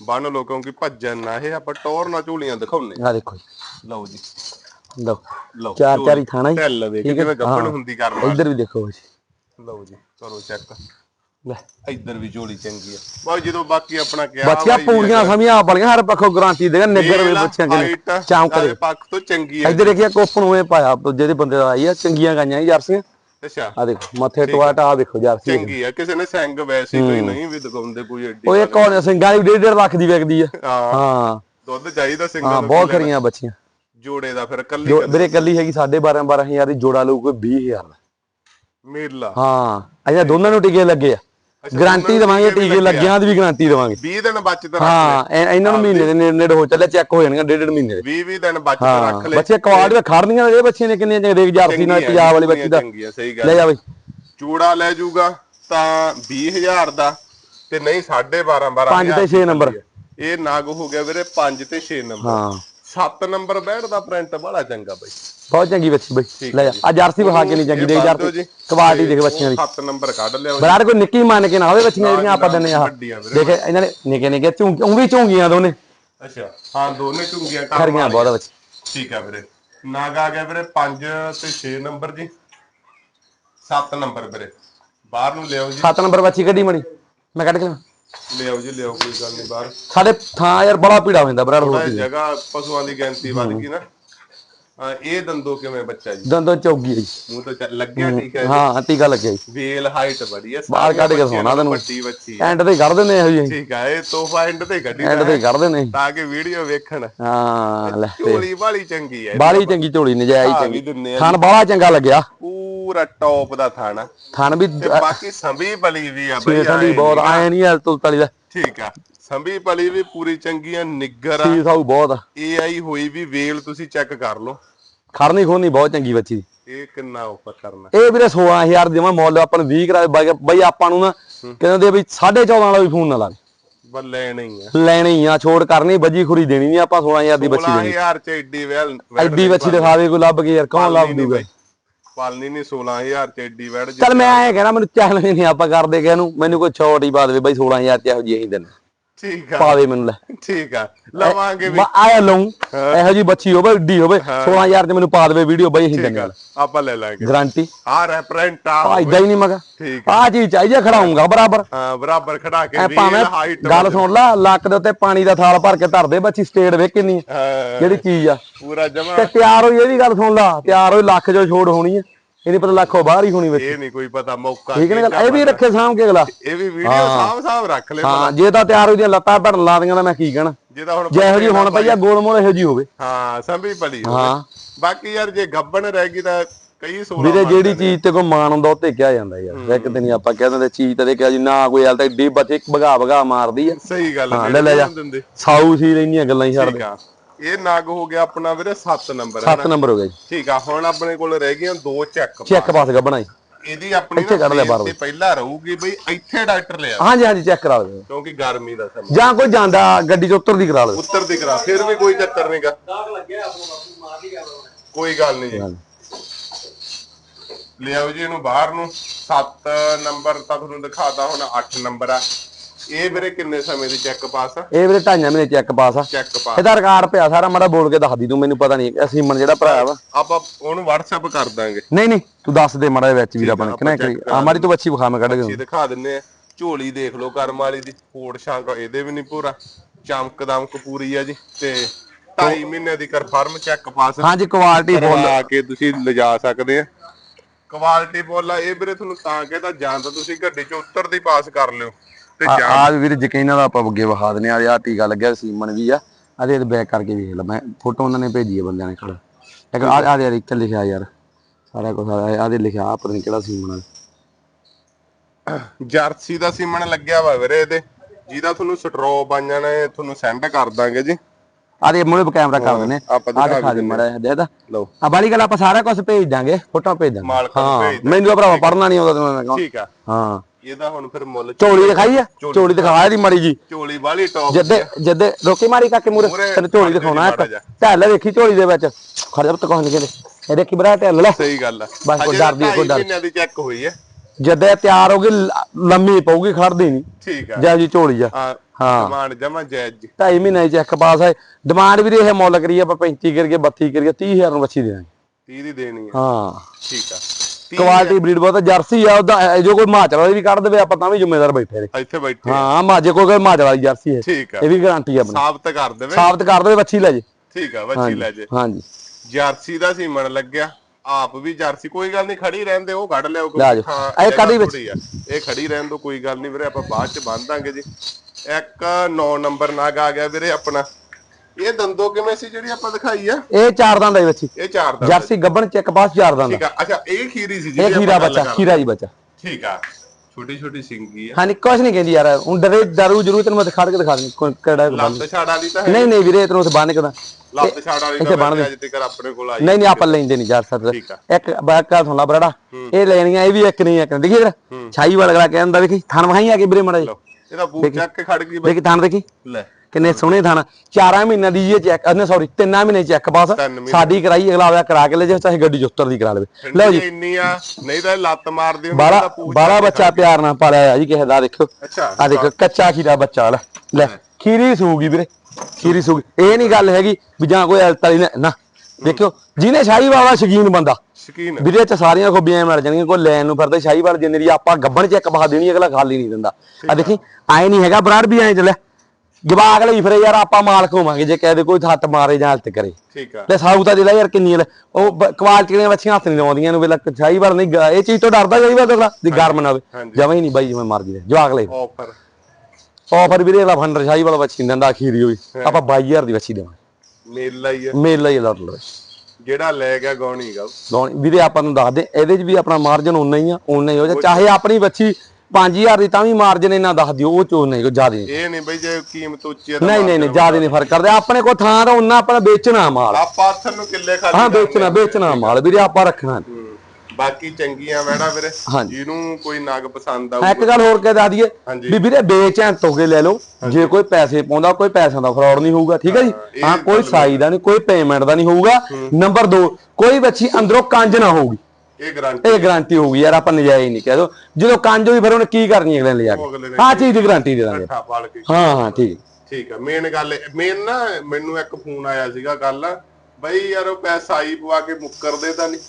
ਬੰਨ ਲਓ ਕਿਉਂਕਿ ਭੱਜਣ ਨਾ ਇਹ ਆਪਾਂ ਟੌਰ ਨਾਲ ਝੋਲੀਆਂ ਦਿਖਾਉਨੇ ਆ ਦੇਖੋ ਜੀ। ਲਓ ਜੀ। ਲਓ। ਲਓ ਚਾਰ ਚਾਰ ਹੀ ਥਾਣਾ ਜੀ। ਢਿੱਲ ਵੇਖ ਕਿਵੇਂ ਗੱਪਣ। ਹੁੰਦੀ ਕਰਨਾ ਇੱਧਰ ਵੀ ਦੇਖੋ ਜੀ। ਲਓ ਜੀ ਕਰੋ ਚੈੱਕ ਲੈ। ਇੱਧਰ ਵੀ ਝੋਲੀ ਚੰਗੀ ਆ ਬਾਈ ਜਦੋਂ ਬਾਕੀ ਆਪਣਾ ਕਿਹਾ ਬੱਚੀਆਂ ਪੂਰੀਆਂ ਸਮੀਆਂ ਬੜੀਆਂ ਹਰ ਪੱਖੋਂ ਗਾਰੰਟੀ ਦੇਗਾ ਨਿੱਗਰ ਆ, ਬੱਚੀਆਂ ਕਿਨੇ ਚਮਕਦੇ ਸਾਰੇ ਪੱਖ ਤੋਂ ਚੰਗੀ ਆ ਇੱਧਰ ਦੇਖਿਆ ਕੋਪਨ ਹੋਏ ਪਾਇਆ ਜਿਹਦੇ ਬੰਦੇ ਦਾ ਆਈ ਆ ਚੰਗੀਆਂ ਗਾਈਆਂ ਜਰਸੀਆਂ। ਅੱਛਾ। ਆ ਦੇਖੋ ਮੱਥੇ ਟਵਾਟਾ ਆ ਦੇਖੋ ਜਰਸੀ ਚੰਗੀ ਆ ਕਿਸੇ ਨੇ ਸਿੰਘ ਵੈਸੇ ਕੋਈ ਨਹੀਂ ਵੀ ਦਿਖਾਉਂਦੇ ਕੋਈ ਐਡੀ ਉਹ ਇੱਕ ਹੋਰ ਸਿੰਘਾਂ ਦੀ 1.5 ਲੱਖ ਦੀ ਵਿਕਦੀ ਆ। ਹਾਂ। ਦੁੱਧ ਚਾਹੀਦਾ ਸਿੰਘਾਂ ਹਾਂ ਦਾ ਬਹੁਤ ਖਰੀਆਂ ਬੱਚੀਆਂ। ਜੋੜੇ ਦਾ ਫਿਰ ਕੱਲੀ ਵੀਰੇ ਕੱਲੀ। ਹੈਗੀ 12.5 12000 ਦੀ ਜੋੜਾ ਲਊ ਕੋਈ 20000 ਦਾ। ਮੇਲਾ। ਹਾਂ। ਅਜਾ ਦੋਨਾਂ ਨੂੰ ਟੀਕੇ ਲੱਗੇ ਆ। ਗਾਰੰਟੀ ਦਵਾਂਗੇ ਟੀਕੇ ਲੱਗਿਆਂ? ਦੀ ਵੀ ਗਾਰੰਟੀ ਦਵਾਂਗੇ 20 ਦਿਨ ਬਚਤ ਰੱਖ ਹਾਂ ਇਹ- ਇਹਨਾਂ ਨੂੰ ਮਹੀਨੇ ਦੇ ਨੇੜੇ ਨੇੜੇ ਹੋ ਚੱਲੇ ਚੈੱਕ ਹੋ ਜਾਣਗੇ ਡੇਢ ਡੇਢ ਮਹੀਨੇ ਦੇ। 20 20 ਦਿਨ ਬਚਤ ਰੱਖ ਲੈ ਬੱਚੇ ਕਵਾੜ ਦੇ ਖੜਨੀਆਂ ਨੇ ਇਹ ਬੱਚੇ ਨੇ ਕਿੰਨੀਆਂ ਚੰਗੇ ਦੇਖ ਜਰਸੀ ਨਾਲ ਪੰਜਾਬ ਵਾਲੀ ਬੱਚੀ ਦਾ। ਲੈ ਜਾ ਬਈ। ਚੂੜਾ ਲੈ ਜਾਊਗਾ ਤਾਂ 20000 ਦਾ ਤੇ ਨਹੀਂ 12.5 12 ਪੰਜ ਤੇ ਛੇ ਨੰਬਰ। ਇਹ ਨਾਗ ਹੋ ਗਿਆ ਵੀਰੇ 5 ਤੇ 6 ਨੰਬਰ। ਹਾਂ। 7 ਨੰਬਰ ਬੈਠ ਦਾ ਪ੍ਰਿੰਟ ਬੜਾ ਚੰਗਾ ਬਈ। ਬਹੁਤ ਚੰਗੀ ਬੱਚੀ ਬਈ। ਲੈ ਜਾ ਆ ਜਰਸੀ ਵਿਖਾ ਕੇ ਨਹੀਂ ਚੰਗੀ ਦੇਖ ਜਰਸੀ। ਕਵਾੜੀ ਦੇਖ ਬੱਚੀਆਂ ਦੀ। 7 ਨੰਬਰ ਕੱਢ ਲਿਓ ਬਰਾੜ ਕੋਈ ਨਿੱਕੀ ਮੰਨ ਕੇ ਨਾ ਹੋਵੇ ਬੱਚੀਆਂ ਜਿਹੜੀਆਂ ਆਪਾਂ ਦਿੰਨੇ ਆ। ਦੇਖ ਇਹਨਾਂ ਨੇ ਨਿੱਕੇ ਨਿੱਕੇ ਝੁੰਗੀ ਉਹ ਵੀ ਝੁੰਗੀਆਂ ਦੋਨੇ। ਅੱਛਾ ਹਾਂ ਦੋਨੇ ਝੁੰਗੀਆਂ ਖਰੀਆਂ ਬਹੁਤ ਬੱਚੀ। ਠੀਕ ਆ ਵੀਰੇ। ਨਾਗ ਆ ਗਿਆ ਵੀਰੇ 5 ਤੇ 6 ਨੰਬਰ ਜੀ। 7 ਨੰਬਰ ਵੀਰੇ। ਬਾਹਰ ਨੂੰ ਲਿਆਓ ਜੀ। 7 ਨੰਬਰ ਬੱਚੀ ਕੱਢੀ ਮਣੀ। ਮੈਂ ਕੱਢ ਕੇ? ਲਿਆਓ ਜੀ ਲਿਆਓ ਕੋਈ ਗੱਲ ਨਹੀਂ ਬਾਹਰ। ਸਾਡੇ ਥਾਂ ਯਾਰ ਬੜਾ ਪੀੜਾ ਹੁੰਦਾ ਬਰਾੜ ਥੋੜਾ ਹੋਰ ਜਗ੍ਹਾ ਪਸ਼ੂਆਂ ਦੀ ਗਿਣਤੀ ਵੱਧ ਗਈ ਨਾ। ਹਾਂ ਇਹ ਦੰਦੋ ਕਿਵੇਂ ਬੱਚਾ ਜੀ? ਦੰਦੋਂ ਚੌਗੀ ਹੈ ਜੀ। ਮੂੰਹ ਤੋਂ ਲੱਗਿਆ ਠੀਕ ਹੈ ਹਾਂ ਟੀਕਾ ਲੱਗਿਆ ਜੀ। ਵੇਲ ਹਾਈਟ ਹੈ ਬਾਹਰ ਕੱਢ ਕੇ ਸੋਣਾ ਤੈਨੂੰ। ਬੱਚੀ ਹੈ। ਐਂਡ ਤੇ ਕੱਢ ਦਿੰਦੇ ਇਹੋ ਜਿਹੀ। ਠੀਕ ਆ ਇਹ ਤੋਹਫਾ ਐਂਡ ਤੇ ਕੱਢੀ ਐਂਡ ਤੇ ਕੱਢ ਦਿੰਦੇ ਤਾਂ ਕਿ ਵੀਡੀਓ ਵੇਖਣ। ਹਾਂ ਲੈ ਝੋਲੀ ਵਾਲੀ ਚੰਗੀ ਹੈ। ਬਾਲੀ ਚੰਗੀ ਝੋਲੀ ਨਜਾਇਜ਼ ਚੰਗੀ। ਥਣ ਬਾਲਾ ਚੰਗਾ ਲੱਗਿਆ। ਪੂਰਾ ਟੌਪ ਦਾ ਥਾਣਾ। ਥਣ ਵੀ ਬਾਕੀ ਸੰਭੀ ਪਲੀ ਵੀ ਆ ਬਈ ਬਹੁਤ। ਆਏ ਨਹੀਂ ਹਲ ਤੁਲਤਲੀ ਦਾ। ਠੀਕ ਆ। ਸੰਭੀ ਪਲੀ ਵੀ ਪੂਰੀ ਚੰਗੀ ਆ ਨਿੱਗਰ ਆ ਸੀ ਸਾਊ ਬਹੁਤ ਆ। ਏਆਈ ਹੋਈ ਵੀ ਵੇਲ ਤੁਸੀਂ ਚੈੱਕ ਕਰ ਲਓ। ਖੜਨੀ ਖੋਨੀ ਬਹੁਤ ਚੰਗੀ ਬੱਚੀ ਇਹ ਕਿੰਨਾ ਉੱਪਰ ਕਰਨਾ। ਇਹ ਵੀਰੇ 16000 ਦੇਵਾਂ ਮੁੱਲ ਆਪਾਂ ਨੂੰ 20 ਕਰਾ ਦੇ ਬਈ ਆਪਾਂ ਨੂੰ ਨਾ ਕਹਿੰਦੇ ਵੀ 14.5 ਵਾਲਾ ਵੀ ਫੋਨ ਨਾ ਲਾ ਬੱਲੇ ਨਹੀਂ ਆ। ਲੈਣੀ ਆ ਛੋੜ ਕਰਨੀ ਬੱਜੀ ਖੁਰੀ ਦੇਣੀ ਨਹੀਂ ਆਪਾਂ 16000 ਦੀ ਬੱਚੀ ਦੇਣੀ। 16000 ਚ ਏਡੀ ਵੇਲ ਐਡੀ ਬੱਚੀ ਦਿਖਾਵੇ ਕੋਈ ਲੱਭ ਕੇ ਯਾਰ ਕੌਣ ਲੱਭ ਦੂਗਾ ਪਾਲਣੀ ਨਹੀਂ 16000 ਚ ਏਡੀ ਵੜ ਚੱਲ ਮੈਂ ਐਂ ਕਹਿਣਾ ਮੈਨੂੰ ਚੈਲੰਜ ਨਹੀਂ ਆਪਾਂ ਕਰਦੇ ਕਿ ਇਹਨੂੰ ਮੈਨੂੰ ਕੋਈ ਛੋਟ ਹੀ ਦੇਵੇ ਬਈ 16000 ਚ ਇਹੋ ਜਿਹੀ ਅਸੀਂ ਦਿੰਦੇ ਠੀਕ ਆ। ਪਾ ਦੇ ਮੈਨੂੰ ਲੈ। ਠੀਕ ਆ। ਲਵਾਂਗੇ ਵੀ। ਮੈਂ ਆਇਆ ਲਊ। ਇਹੋ ਜਿਹੀ ਬੱਚੀ ਹੋਵੇ ਏਡੀ ਹੋਵੇ 16000 ਚ ਮੈਨੂੰ ਪਾ ਦੇਵੇ ਵੀਡੀਓ ਬਈ ਦਿੰਦੇ ਆ। ਆਪਾਂ ਲੈ ਲਾਂਗੇ। ਗਾਰੰਟੀ। ਆ ਰੈਪਰੈਂਟ ਆ ਆ ਇਦਾਂ ਹੀ ਨਹੀਂ ਮਗਾ ਠੀਕ ਆ। ਚੀਜ਼ ਚਾਹੀਦੀ ਖੜਾਉਂਗਾ ਬਰਾਬਰ। ਹਾਂ ਬਰਾਬਰ ਖੜਾ ਕੇ ਵੀ ਹਾਈਟ ਗੱਲ ਸੁਣ ਲਾ ਲੱਕ ਦੇ ਉੱਤੇ ਪਾਣੀ ਦਾ ਥਾਲ ਭਰ ਕੇ ਧਰਦੇ ਬੱਚੀ ਸਟੇਟ ਵੇਖ ਕਿੰਨੀ ਜਿਹੜੀ ਚੀਜ਼ ਆ। ਪੂਰਾ ਜਮਾ। ਤੇ ਤਿਆਰ ਹੋਈ ਇਹ ਵੀ ਗੱਲ ਸੁਣ ਲਾ ਤਿਆਰ ਹੋਈ ਲੱਖ ਜੋ ਛੋੜ ਹੋਣੀ ਆ। ਇਹ ਨਹੀਂ ਪਤਾ ਲੱਖੋਂ ਬਾਹਰ ਹੀ ਹੋਣੀ ਵਿੱਚ। ਇਹ ਨਹੀਂ ਕੋਈ ਪਤਾ ਮੌਕਾ ਠੀਕ ਨੇ ਗੱਲ ਇਹ ਵੀ ਰੱਖੇ ਸਾਂਭ ਕੇ ਅਗਲਾ। ਇਹ ਵੀ ਵੀਡੀਓ ਸਾਫ਼ ਸਾਫ਼ ਰੱਖ ਲੈ ਹਾਂ ਜੇ ਤਾਂ ਤਿਆਰ ਹੋਈ ਦੀਆਂ ਲੱਤਾਂ ਭੜਨ ਲਾ ਦੀਆਂ ਤਾਂ ਮੈਂ ਕੀ ਕਹਿਣਾ। ਜਿਹਦਾ ਹੁਣ ਜਿਹੋ ਜੀ ਹੁਣ ਪਈ ਆ ਗੋਲ ਮੋਲ ਇਹੋ ਜੀ ਹੋਵੇ। ਹਾਂ ਸੰਭੀ ਪਲੀ ਹਾਂ। ਬਾਕੀ ਯਾਰ ਜੇ ਗੱਬਣ ਰਹਿ ਗਈ ਤਾਂ ਕਈ ਸੋਲਾ ਵੀਰੇ ਜਿਹੜੀ ਚੀਜ਼ ਤੇ ਕੋਈ ਮਾਣ ਹੁੰਦਾ ਉੱਤੇ ਕਿਹਾ ਜਾਂਦਾ ਯਾਰ। ਇੱਕ ਤੇ ਨਹੀਂ ਆਪਾਂ ਕਹਿ ਦਿੰਦੇ ਚੀਜ਼ ਤੇ ਕਿਹਾ ਜੀ ਨਾ ਕੋਈ ਹਾਲ ਤਾਂ ਏਡੀ ਬੱਚੇ ਇੱਕ ਭਗਾ ਭਗਾ ਮਾਰਦੀ ਆ। ਸਹੀ ਗੱਲ ਹਾਂ, ਹੈ ਲੈ ਲੈ ਜਾ। ਸਾਊ ਸੀ ਲੈਣੀਆਂ ਗੱਲਾਂ ਹੀ ਛੱਡ ਆ। ਇਹ ਨਾਗ ਹੋ ਗਿਆ ਆਪਣਾ ਵੀਰੇ 7 ਨੰਬਰ ਹੈ 7 ਨੰਬਰ ਹੋ ਗਿਆ ਜੀ। ਠੀਕ ਆ ਹੁਣ ਆਪਣੇ ਕੋਲ ਰਹਿ ਗਈਆਂ ਦੋ ਚੈੱਕ ਚੈੱਕ ਪਾਸ ਗੱਬਣਾ ਜੀ। ਇਹਦੀ ਆਪਣੀ ਇੱਥੇ ਕੱਢ ਲਿਆ ਬਾਹਰ। ਤੇ ਪਹਿਲਾਂ ਰਹੂਗੀ ਬਈ ਇੱਥੇ ਡਾਕਟਰ ਲਿਆ। ਹਾਂਜੀ ਹਾਂਜੀ ਚੈੱਕ ਕਰਾ ਲਓ ਕਿਉਂਕਿ ਗਰਮੀ ਦਾ ਸਮਾਂ। ਜਾਂ ਕੋਈ ਜਾਂਦਾ ਗੱਡੀ ਚ ਉਤਰਦੀ ਕਰਾ ਲਓ ਉੱਤਰ ਦੀ ਕਰਾ ਫਿਰ ਵੀ ਕੋਈ ਚੱਕਰ ਨਹੀਂਗਾ ਕੋਈ ਗੱਲ ਨਹੀਂ ਜੀ। ਲਿਆਓ ਜੀ ਇਹਨੂੰ ਬਾਹਰ ਨੂੰ। 7 ਨੰਬਰ ਤਾਂ ਤੁਹਾਨੂੰ ਦਿਖਾਤਾ ਹੁਣ 8 ਨੰਬਰ ਆ। ਇਹ ਵੀਰੇ ਕਿੰਨੇ ਸਮੇਂ ਦੀ ਚੈੱਕ ਪਾਸ ਆ? ਇਹ ਵੀਰੇ ਢਾਈਆਂ ਮਹੀਨੇ ਚੈੱਕ ਪਾਸ ਆ। ਚੈੱਕ ਪਾਸ ਇਹਦਾ ਰਿਕਾਰਡ ਪਿਆ ਸਾਰਾ ਮਾੜਾ ਬੋਲ ਕੇ ਦੱਸਦੀ ਤੂੰ ਮੈਨੂੰ ਪਤਾ ਨਹੀਂ ਅਸੀਂ ਮਨ ਜਿਹੜਾ ਭਰਾ ਵਾ। ਆਪਾਂ ਉਹਨੂੰ WhatsApp ਕਰ ਦਾਂਗੇ। ਨਹੀਂ ਨਹੀਂ ਤੂੰ ਦੱਸ ਦੇ ਮਾੜਾ ਵਿੱਚ ਵੀਰ ਆਪਾਂ ਨੇ ਆਪਾਂ ਕਿਨਾ check ਆ ਮਾੜੀ ਤੂੰ ਬੱਚੀ ਵਿਖਾ ਮੈਂ ਕੱਢ ਕੇ ਦਿਖਾ ਦਿੰਨੇ ਆ। ਝੋਲੀ ਦੇਖ ਲਓ ਕਰਮ ਵਾਲੀ ਦੀ ਫੋੜ ਸ਼ਾਂਕ ਇਹਦੇ ਵੀ ਨਹੀਂ ਪੂਰਾ। ਚਮਕ ਦਮਕ ਪੂਰੀ ਆ ਜੀ ਤੇ 2.5 ਮਹੀਨੇ ਦੀ ਕਨਫਰਮ ਚੈੱਕ ਪਾਸ ਹਾਂਜੀ ਕੁਆਲਿਟੀ ਫੁੱਲ ਆ ਕੇ ਤੁਸੀਂ ਲਿਜਾ ਸਕਦੇ ਆ। ਕੁਆਲਿਟੀ ਆ ਇਹ ਵੀਰੇ ਤੁਹਾਨੂੰ ਤਾਂ ਕਹਿੰਦਾ ਜਾਂ ਤਾਂ ਤੁਸੀਂ ਗੱਡੀ 'ਚ ਉਤਰਦੀ ਪਾਸ ਕਰ ਲਿਓ। ਤੇ ਆ ਵੀਰ ਯਕੀਨਾਂ ਦਾ ਆਪਾਂ ਅੱਗੇ ਵਿਖਾ ਦਨੇ ਆ ਆ ਟੀਕਾ ਲੱਗਿਆ ਸੀਮਨ ਵੀ ਆ। ਆਦੇ ਇਹ ਬੈਕ ਕਰਕੇ ਵੇਖ ਲੈ। ਮੈਂ ਫੋਟੋ ਉਹਨਾਂ ਨੇ ਭੇਜੀ ਹੈ ਬੰਦਿਆਂ ਨੇ ਖੜਾ। ਇੱਕ ਆ ਆ ਦੇ ਇੱਥੇ ਲਿਖਿਆ ਯਾਰ। ਸਾਰਾ ਕੁਝ ਆ ਦੇ ਲਿਖਿਆ ਆ ਪਤਾ ਨਹੀਂ ਕਿਹੜਾ ਸੀਮਨ ਆ। ਜਰਸੀ ਦਾ ਸੀਮਨ ਲੱਗਿਆ ਵਾ ਵੀਰੇ ਇਹਦੇ। ਜਿਹਦਾ ਤੁਹਾਨੂੰ ਸਟਰੋ ਬਾਈਆਂ ਨੇ ਤੁਹਾਨੂੰ ਸੈਂਡ ਕਰ ਦਾਂਗੇ ਜੀ। ਆ ਦੇ ਮੂਹਰੇ ਕੈਮਰਾ ਕਰ ਦਨੇ ਆ ਦਿਖਾ ਦੇ ਮੜਾ ਦੇ ਦਾ ਲਓ। ਆ ਬਾਲੀ ਗੱਲ ਆਪਾਂ ਸਾਰਾ ਕੁਝ ਭੇਜ ਦਾਂਗੇ ਫੋਟੋ ਭੇਜ ਦਾਂਗੇ। ਹਾਂ ਮੈਨੂੰ ਤਾਂ ਭਰਾਵਾ ਪੜਨਾ ਨਹੀਂ ਆਉਂਦਾ ਮੈਂ ਕਹਾਂ ਠੀਕ ਆ ਹਾਂ। ਇਹਦਾ ਹੁਣ ਫਿਰ ਮੁੱਲ ਝੋਲੀ ਦਿਖਾਈ ਆ? ਝੋਲੀ ਦਿਖਾ ਇਹਦੀ ਮੜੀ ਜੀ ਝੋਲੀ ਵਾਲੀ ਟੌਪ ਜਦੇ ਜਦੇ ਰੋਕੀ ਮਾਰੀ ਕਾਕੇ ਮੂਰੇ ਤੈਨੂੰ ਝੋਲੀ ਦਿਖਾਉਣਾ ਇੱਕ। ਢੱਲ ਦੇਖੀ ਝੋਲੀ ਦੇ ਵਿੱਚ। ਖੜ ਜਾ ਤੱਕ ਨਹੀਂ ਕਹਿੰਦੇ। ਇਹ ਦੇਖੀ ਬਰਾ ਢੱਲ ਲੈ। ਸਹੀ ਗੱਲ ਆ। ਬਸ ਕੋਈ ਡਰ ਦੀ, ਕੋਈ ਡਰ। ਮਹੀਨਿਆਂ ਦੀ ਚੈੱਕ ਹੋਈ ਹੈ ਜਦੇ ਤਿਆਰ ਹੋ ਗਈ ਲੰਮੀ ਪਊਗੀ ਖੜਦੀ ਨਹੀਂ ਠੀਕ ਆ। ਜੈ ਜੀ ਝੋਲੀ ਆ। ਹਾਂ। ਡਿਮਾਂਡ ਜਮਾ ਜਾਇਜ਼ ਜੀ। ਢਾਈ ਮਹੀਨੇ ਚੈੱਕ ਪਾਸ ਹੈ ਡਿਮਾਂਡ ਵੀ ਇਹ ਮੁੱਲ ਕਰੀਏ ਆਪਾਂ 35 ਕਰੀਏ 32 ਕਰੀਏ 30000 ਨੂੰ ਬੱਚੀ ਦੇਵਾਂਗੇ। 30 ਦੀ ਦੇਣੀ ਹੈ ਹਾਂ। ਠੀਕ ਆ। ਕੁਆਲਿਟੀ ਬਰੀਡ ਬਹੁਤ ਜਰਸੀ ਆ ਉਹਦਾ ਜੋ ਕੋਈ ਹਿਮਾਚਲ ਵਾਲੀ ਵੀ ਕੱਢ ਦੇਵੇ ਆਪਾਂ ਤਾਂ ਵੀ ਜ਼ਿੰਮੇਦਾਰ ਬੈਠੇ ਨੇ। ਇੱਥੇ ਬੈਠੇ ਹਾਂ ਮਾਜੇ ਕੋਈ ਕੋਈ ਹਿਮਾਚਲ ਵਾਲੀ ਜਰਸੀ ਹੈ। ਠੀਕ ਆ। ਇਹ ਵੀ ਗਾਰੰਟੀ ਆ ਆਪਣੀ। ਸਾਬਤ ਕਰ ਦੇਵੇ। ਸਾਬਤ ਕਰ ਦੇਵੇ ਵੱਛੀ ਲੈ ਜੇ। ਠੀਕ ਆ ਵੱਛੀ ਲੈ ਜੇ। ਹਾਂਜੀ। ਜਰਸੀ ਦਾ ਸੀਮਨ ਲੱਗਿਆ ਆਪ ਵੀ ਜਰਸੀ ਕੋਈ ਗੱਲ ਨਹੀਂ ਖੜੀ ਰਹਿੰਦੇ ਉਹ ਕੱਢ ਲਿਓ ਜਾਓ। ਹਾਂ, ਇਹ ਕਦੀ ਵਿੱਚ-। ਇਹ ਖੜੀ ਰਹਿਣ ਦੋ ਕੋਈ ਗੱਲ ਨਹੀਂ ਵੀਰੇ ਆਪਾਂ ਬਾਅਦ ਚ ਬੰਨ ਦਾਂਗੇ ਜੀ। ਇੱਕ 9 ਨੰਬਰ ਨਾਗ ਆ ਗਿਆ ਵੀਰੇ ਆਪਣਾ। ਇਹ ਦੰਦੋ ਕਿਵੇਂ ਸੀ ਜਿਹੜੀ ਆਪਾਂ ਦਿਖਾਈ ਆ? ਇਹ ਚਾਰ ਦੰਦ ਹੈ ਵੱਛੀ ਇਹ ਚਾਰ ਦਾ ਜਰਸੀ ਗੱਬਣ ਚੈੱਕ ਪਾਸ ਚਾਰ ਦੰਦ ਠੀਕ ਆ। ਅੱਛਾ ਇਹ ਖੀਰੀ ਸੀ ਇਹ ਖੀਰਾ ਆਪਾਂ ਗੱਲ ਬੱਚਾ। ਖੀਰਾ ਜੀ ਬੱਚਾ। ਠੀਕ ਆ। ਛੋਟੀ ਛੋਟੀ ਸਿੰਗੀ ਆ। ਹਾਂਜੀ ਕੁਛ ਨਹੀਂ ਕਹਿੰਦੀ ਯਾਰ ਹੁਣ ਡਰੇ ਡਰੂ ਜਰੂਰ ਤੈਨੂੰ ਮੈਂ ਦਿਖਾ ਕੇ ਦਿਖਾ ਦਿੰਦੀ ਕਿਹੜਾ ਲੱਤ ਛਾੜ ਵਾਲੀ ਤਾਂ ਨਹੀਂ ਨਹੀਂ ਵੀਰੇ ਤੈਨੂੰ ਉੱਥੇ ਬੰਨ ਕੇ ਤਾਂ ਲੱਤ ਛਾੜ ਵਾਲੀ ਤਾਂ। ਅੱਜ ਤੱਕ ਆਪਣੇ ਕੋਲ ਆਈ ਨਹੀਂ ਨਹੀਂ ਆਪਾਂ ਲੈਂਦੇ ਨਹੀਂ ਯਾਰ ਸਰ। ਇੱਕ ਬਾਕਾ ਸੁਣ ਲਾ ਬਰੜਾ। ਇਹ ਲੈਣੀਆਂ ਇਹ ਵੀ ਇੱਕ ਨਹੀਂ ਇੱਕ ਦੇਖੀ ਵੀਰ ਛਾਈ ਵਾਲਾ ਕਹਿੰਦਾ ਵੇਖੀ ਥਣ ਵਹਾਈ ਆ ਕੇ ਵੀਰੇ ਮੜਾ ਲਓ ਇਹਦਾ ਬੂਟ ਚੱਕ ਕੇ ਖੜ ਗਈ ਦੇਖੀ ਥਣ ਦੇਖੀ। ਲੈ। ਕਿੰਨੇ ਸੋਹਣੇ ਥਣ ਚਾਰਾਂ ਮਹੀਨਿਆਂ ਦੀ ਇਹ ਚੈੱਕ ਅਨੇ ਸੌਰੀ ਤਿੰਨਾਂ ਮਹੀਨੇ ਚੈੱਕ ਪਾਸ। ਸਾਡੀ ਕਰਾਈ ਅਗਲਾ ਆਇਆ ਕਰਾ ਕੇ ਲੈ ਜੇ ਚਾਹੇ ਗੱਡੀ ਜੁੱਤਰ ਦੀ ਕਰਾ ਲਵੇ। ਲਓ ਜੀ। ਇੰਨੀ ਆ ਨਹੀਂ ਤਾਂ ਲੱਤ ਮਾਰਦੀ ਹੁੰਦੀ ਤਾਂ ਪੂਛ ਬਾਰਾ ਬੱਚਾ ਪਿਆਰ ਨਾਲ ਪਾਲਿਆ ਆ ਜੀ ਕਿਸੇ ਦਾ ਦੇਖੋ। ਆ ਦੇਖੋ ਕੱਚਾ ਖੀਰਾ ਬੱਚਾ ਲੈ ਲੈ ਖੀਰੀ ਸੂਗੀ ਵੀਰੇ। ਖੀਰੀ ਸੂਗੀ। ਇਹ ਨਹੀਂ ਗੱਲ ਹੈਗੀ ਵੀ ਜਾਂ ਕੋਈ ਅਲਤ ਵਾਲੀ ਨਾ- ਦੇਖਿਓ ਜਿਹਨੇ ਸ਼ਾਹੀ ਵਾਲਾ ਸ਼ਕੀਨ ਬੰਦਾ। ਸ਼ਕੀਨ। ਵੀਰੇ ਚ ਸਾਰੀਆਂ ਖੂਬੀਆਂ ਮਿਲ ਜਾਣਗੀਆਂ ਕੋਈ ਲੈਣ ਨੂੰ ਫਿਰਦਾ ਸ਼ਾਹੀ ਵਾਲ ਜਿੰਨੇ ਦੀ ਆਪਾਂ ਗੱਬਣ ਚ ਇੱਕ ਬਹਾ ਦੇਣੀ ਅਗਲਾ ਖਾਲੀ ਨਹੀਂ ਦਿੰਦਾ। ਆ। ਦੇਖੀ ਆਏ ਨਹੀਂ ਹੈਗਾ ਬਰਾੜ ਵੀ ਐ ਚੱਲਿਆ ਜਵਾਕ ਲਈ ਫਿਰੇ ਯਾਰ ਆਪਾਂ ਮਾਲਕ ਹੋਵਾਂਗੇ ਜੇ ਕਹਦੇ ਕੋਈ ਹੱਥ ਮਾਰੇ ਜਾਂ ਹਲਤ ਕਰੇ। ਠੀਕ ਆ। ਲੈ ਸਾਊ ਤਾਂ ਲੈ ਯਾਰ ਕਿੰਨੀ ਲੈ ਉਹ ਕੁਆਲਿਟੀ ਦੀਆਂ ਬੱਚੀਆਂ ਹੱਥ ਨਹੀਂ ਲਾਉਂਦੀਆਂ ਨੂੰ ਵੇਲਾ ਸ਼ਾਹੀ ਵਾਲ ਨਹੀਂ ਗ- ਇਹ ਚੀਜ਼ ਤੋਂ ਡਰਦਾ ਜਾਈ ਵਾਰ ਅਗਲਾ ਦੀ ਗਰਮ ਨਾ ਹੋਵੇ। ਜਮਾਂ ਹੀ ਨਹੀਂ ਬਾਈ ਜਿਵੇਂ ਮਰਜ਼ੀ ਦੇ ਜਵਾਕ ਲਈ ਆਫਰ ਆਫਰ ਵੀਰੇ ਅਗਲਾ ਫੰਡਰ ਸ਼ਾਹੀ ਵਾਲਾ ਬੱਚੀ ਦਿੰਦਾ ਅਖੀਰੀ ਹੋਈ ਆਪਾਂ 22000 ਦੀ ਬੱਚੀ ਦੇਵਾਂਗੇ। ਮੇਲਾ ਹੀ ਆ। ਮੇਲ ਲਈ ਲੱਟ ਲਓ ਜਿਹੜਾ ਲੈ ਗਿਆ ਗੌਣੀ ਗਾ। ਗੌਣ ਵੀਰੇ ਆਪਾਂ ਨੂੰ ਦੱਸ ਦੇ ਇਹਦੇ 'ਚ ਵੀ ਆਪਣਾ ਮਾਰਜਨ ਉਨਾ ਹੀ ਆ ਉਨਾ ਹੀ ਹੋ ਜਾ ਚਾਹੇ ਆਪਣੀ ਬੱਚੀ 5000 ਦੀ ਤਾਂ ਵੀ ਮਾਰਜਨ ਇਹਨਾਂ ਦੱਸ ਦਿਓ ਉਹ ਚੋਂ ਨਹੀਂ ਕੋ ਜ਼ਿਆਦਾ ਨਹੀਂ। ਇਹ ਨਹੀਂ ਬਈ ਜੇ ਕੀਮਤ ਉੱਚੀ ਤਾਂ ਨਹੀਂ ਨਹੀਂ ਨਹੀਂ ਜ਼ਿਆਦਾ ਨਹੀਂ ਫ਼ਰਕ ਕਰਦੇ। ਆਪਣੇ ਕੋਲ ਥਾਂ ਤਾਂ ਉਹਨਾਂ ਆਪਣਾ ਵੇਚਣਾ ਮਾਲ। ਆਪਾਂ ਹੱਥ ਨੂੰ ਕਿੱਲੇ ਖਾਲੀ ਹਾਂ ਵੇਚਣਾ ਵੇਚਣਾ ਮਾਲ ਵੀਰੇ ਆਪਾਂ ਰੱਖਣਾ। ਹੂੰ। ਬਾਕੀ ਚੰਗੀਆਂ ਮੈਣਾ ਵੀਰੇ। ਜਿਹਨੂੰ ਕੋਈ ਨਗ ਪਸੰਦ ਇੱਕ ਆਊ ਗੱਲ ਹੋਰ ਕਹਿ ਦੱਸ ਦਈਏ। ਵੀ ਵੀਰੇ ਵੇਚਾਂ ਤੋਗੇ ਲੈ ਲਓ। ਜੇ ਕੋਈ ਪੈਸੇ ਪਾਉਂਦਾ ਕੋਈ ਪੈਸਿਆਂ ਦਾ ਫਰਾਡ ਨਹੀਂ ਹੋਊਗਾ ਠੀਕ ਹੈ ਜੀ? ਹਾਂ ਕੋਈ ਸਾਈ ਦਾ ਨਹੀਂ ਕੋਈ ਪੇਮੈਂਟ ਦਾ ਨਹੀਂ ਹੋਊਗਾ। ਨੰਬਰ 2 ਕੋਈ ਬੱਚੀ ਅੰਦਰੋਂ ਕੰਜ ਨਾ ਹੋਊਗੀ। ਇਹ ਗਾਰੰਟੀ ਇਹ ਗਾਰੰਟੀ ਹੋਊਗੀ ਯਾਰ ਆਪਾਂ ਨਜਾਇਜ਼ ਨਹੀਂ ਕਹਿ ਦੋ। ਜਦੋਂ ਕੰਜ ਹੋਈ ਫਿਰ ਉਹਨੇ ਕੀ ਕਰਨੀ ਅਗਲੇ ਨੇ ਉਹ ਅਗਲੇ ਕੇ ਨੇ ਆਹ ਚੀਜ਼ ਦੀ ਗਾਰੰਟੀ ਦੇ ਦਾਂਗੇ। ਠਾ ਪਾਲ ਕੇ। ਹਾਂ ਹਾਂ ਠੀਕ। ਠੀਕ ਆ ਮੇਨ ਗੱਲ ਮੇਨ ਨਾ ਮੈਨੂੰ ਇੱਕ ਫੋਨ ਆਇਆ ਸੀਗਾ ਕੱਲ ਬਈ ਯਾਰ ਉਹ ਪੈਸਾ ਆਈ ਪਵਾ ਕੇ ਮੁੱਕਰਦੇ ਤਾਂ ਨਹੀਂ।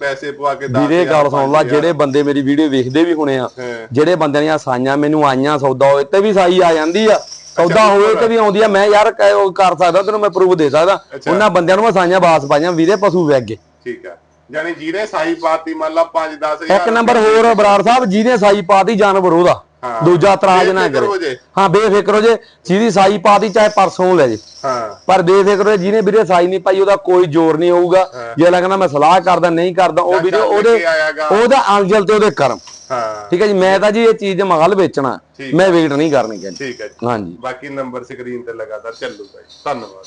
ਪੈਸੇ ਪਵਾ ਕੇ ਦਸ ਵੀਰੇ ਹਜ਼ਾਰ, ਗੱਲ ਸੁਣ ਲਾ ਪੰਜ ਜਿਹੜੇ ਬੰਦੇ ਮੇਰੀ ਵੀਡੀਓ ਵੇਖਦੇ ਵੀ ਹੋਣੇ ਆ ਹਾਂ। ਜਿਹੜੇ ਬੰਦਿਆਂ ਦੀਆਂ ਸਾਈਆਂ ਮੈਨੂੰ ਆਈਆਂ ਸੌਦਾ ਹੋਏ ਤੇ ਵੀ ਸਾਈ ਆ ਜਾਂਦੀ ਆ। ਸੌਦਾ ਹੋਏ ਤੇ ਵੀ ਆਉਂਦੀ ਆ। ਮੈਂ ਯਾਰ ਕ- ਉਹ ਕਰ ਸਕਦਾ ਤੈਨੂੰ ਮੈਂ ਪ੍ਰੂਫ ਦੇ ਸਕਦਾ। ਅੱਛਾ। ਉਹਨਾਂ ਬੰਦਿਆਂ ਨੂੰ ਮੈਂ ਸਾਈਆਂ ਬਾਸ ਪਾਈਆਂ। ਵੀਰੇ ਪਸ਼ੂ ਵੇਗ ਠੀਕ ਆ। ਯਾਨੀ ਜਿਹਨੇ ਸਾਈ ਪਾਤੀ ਮੰਨ ਲਾ 5 10 ਇੱਕ ਨੰਬਰ ਹੋਰ ਬਰਾੜ ਸਾਹਿਬ ਜਿਹਨੇ ਸਾਈ ਪਾਤੀ ਜਾਨਵਰ ਉਹਦਾ। ਦੂਜਾ ਇਤਰਾਜ਼ ਨਾ ਕਰੇ। ਹੋ ਬੇਫਿਕਰ ਹੋ ਜੇ। ਜਿਹਦੀ ਸਾਈ ਪਾਤੀ ਚਾਹੇ ਪਰਸੋਂ ਲੈ ਜੇ। ਹਾਂ। ਪਰ ਬੇਫਿਕਰ ਹੋ ਜਿਹਨੇ ਵੀਰੇ ਸਾਈ ਨਹੀਂ ਪਾਈ ਉਹਦਾ ਕੋਈ ਜ਼ੋਰ ਨਹੀਂ ਹੋਊਗਾ। ਜੇ ਲੱਗਣਾ ਮੈਂ ਸਲਾਹ ਕਰਦਾ ਨਹੀਂ ਕਰਦਾ ਉਹ ਵੀਰੇ ਉਹਦੇ। ਉਹਦਾ ਅੰਜਲ ਤੇ ਉਹਦੇ ਕਰਮ। ਹਾਂ। ਠੀਕ ਹੈ ਜੀ ਮੈਂ ਤਾਂ ਜੀ ਇਹ ਚੀਜ਼ ਮਾਲ ਵੇਚਣਾ। ਮੈਂ ਵੇਟ ਨਹੀਂ ਕਰਨੀ ਕਹਿੰਦੀ। ਠੀਕ ਹੈ ਜੀ। ਹਾਂਜੀ। ਬਾਕੀ ਨੰਬਰ ਸਕਰੀਨ ਤੇ ਲਗਾਤਾਰ ਚੱਲੂਗਾ ਜੀ। ਧੰਨਵਾਦ।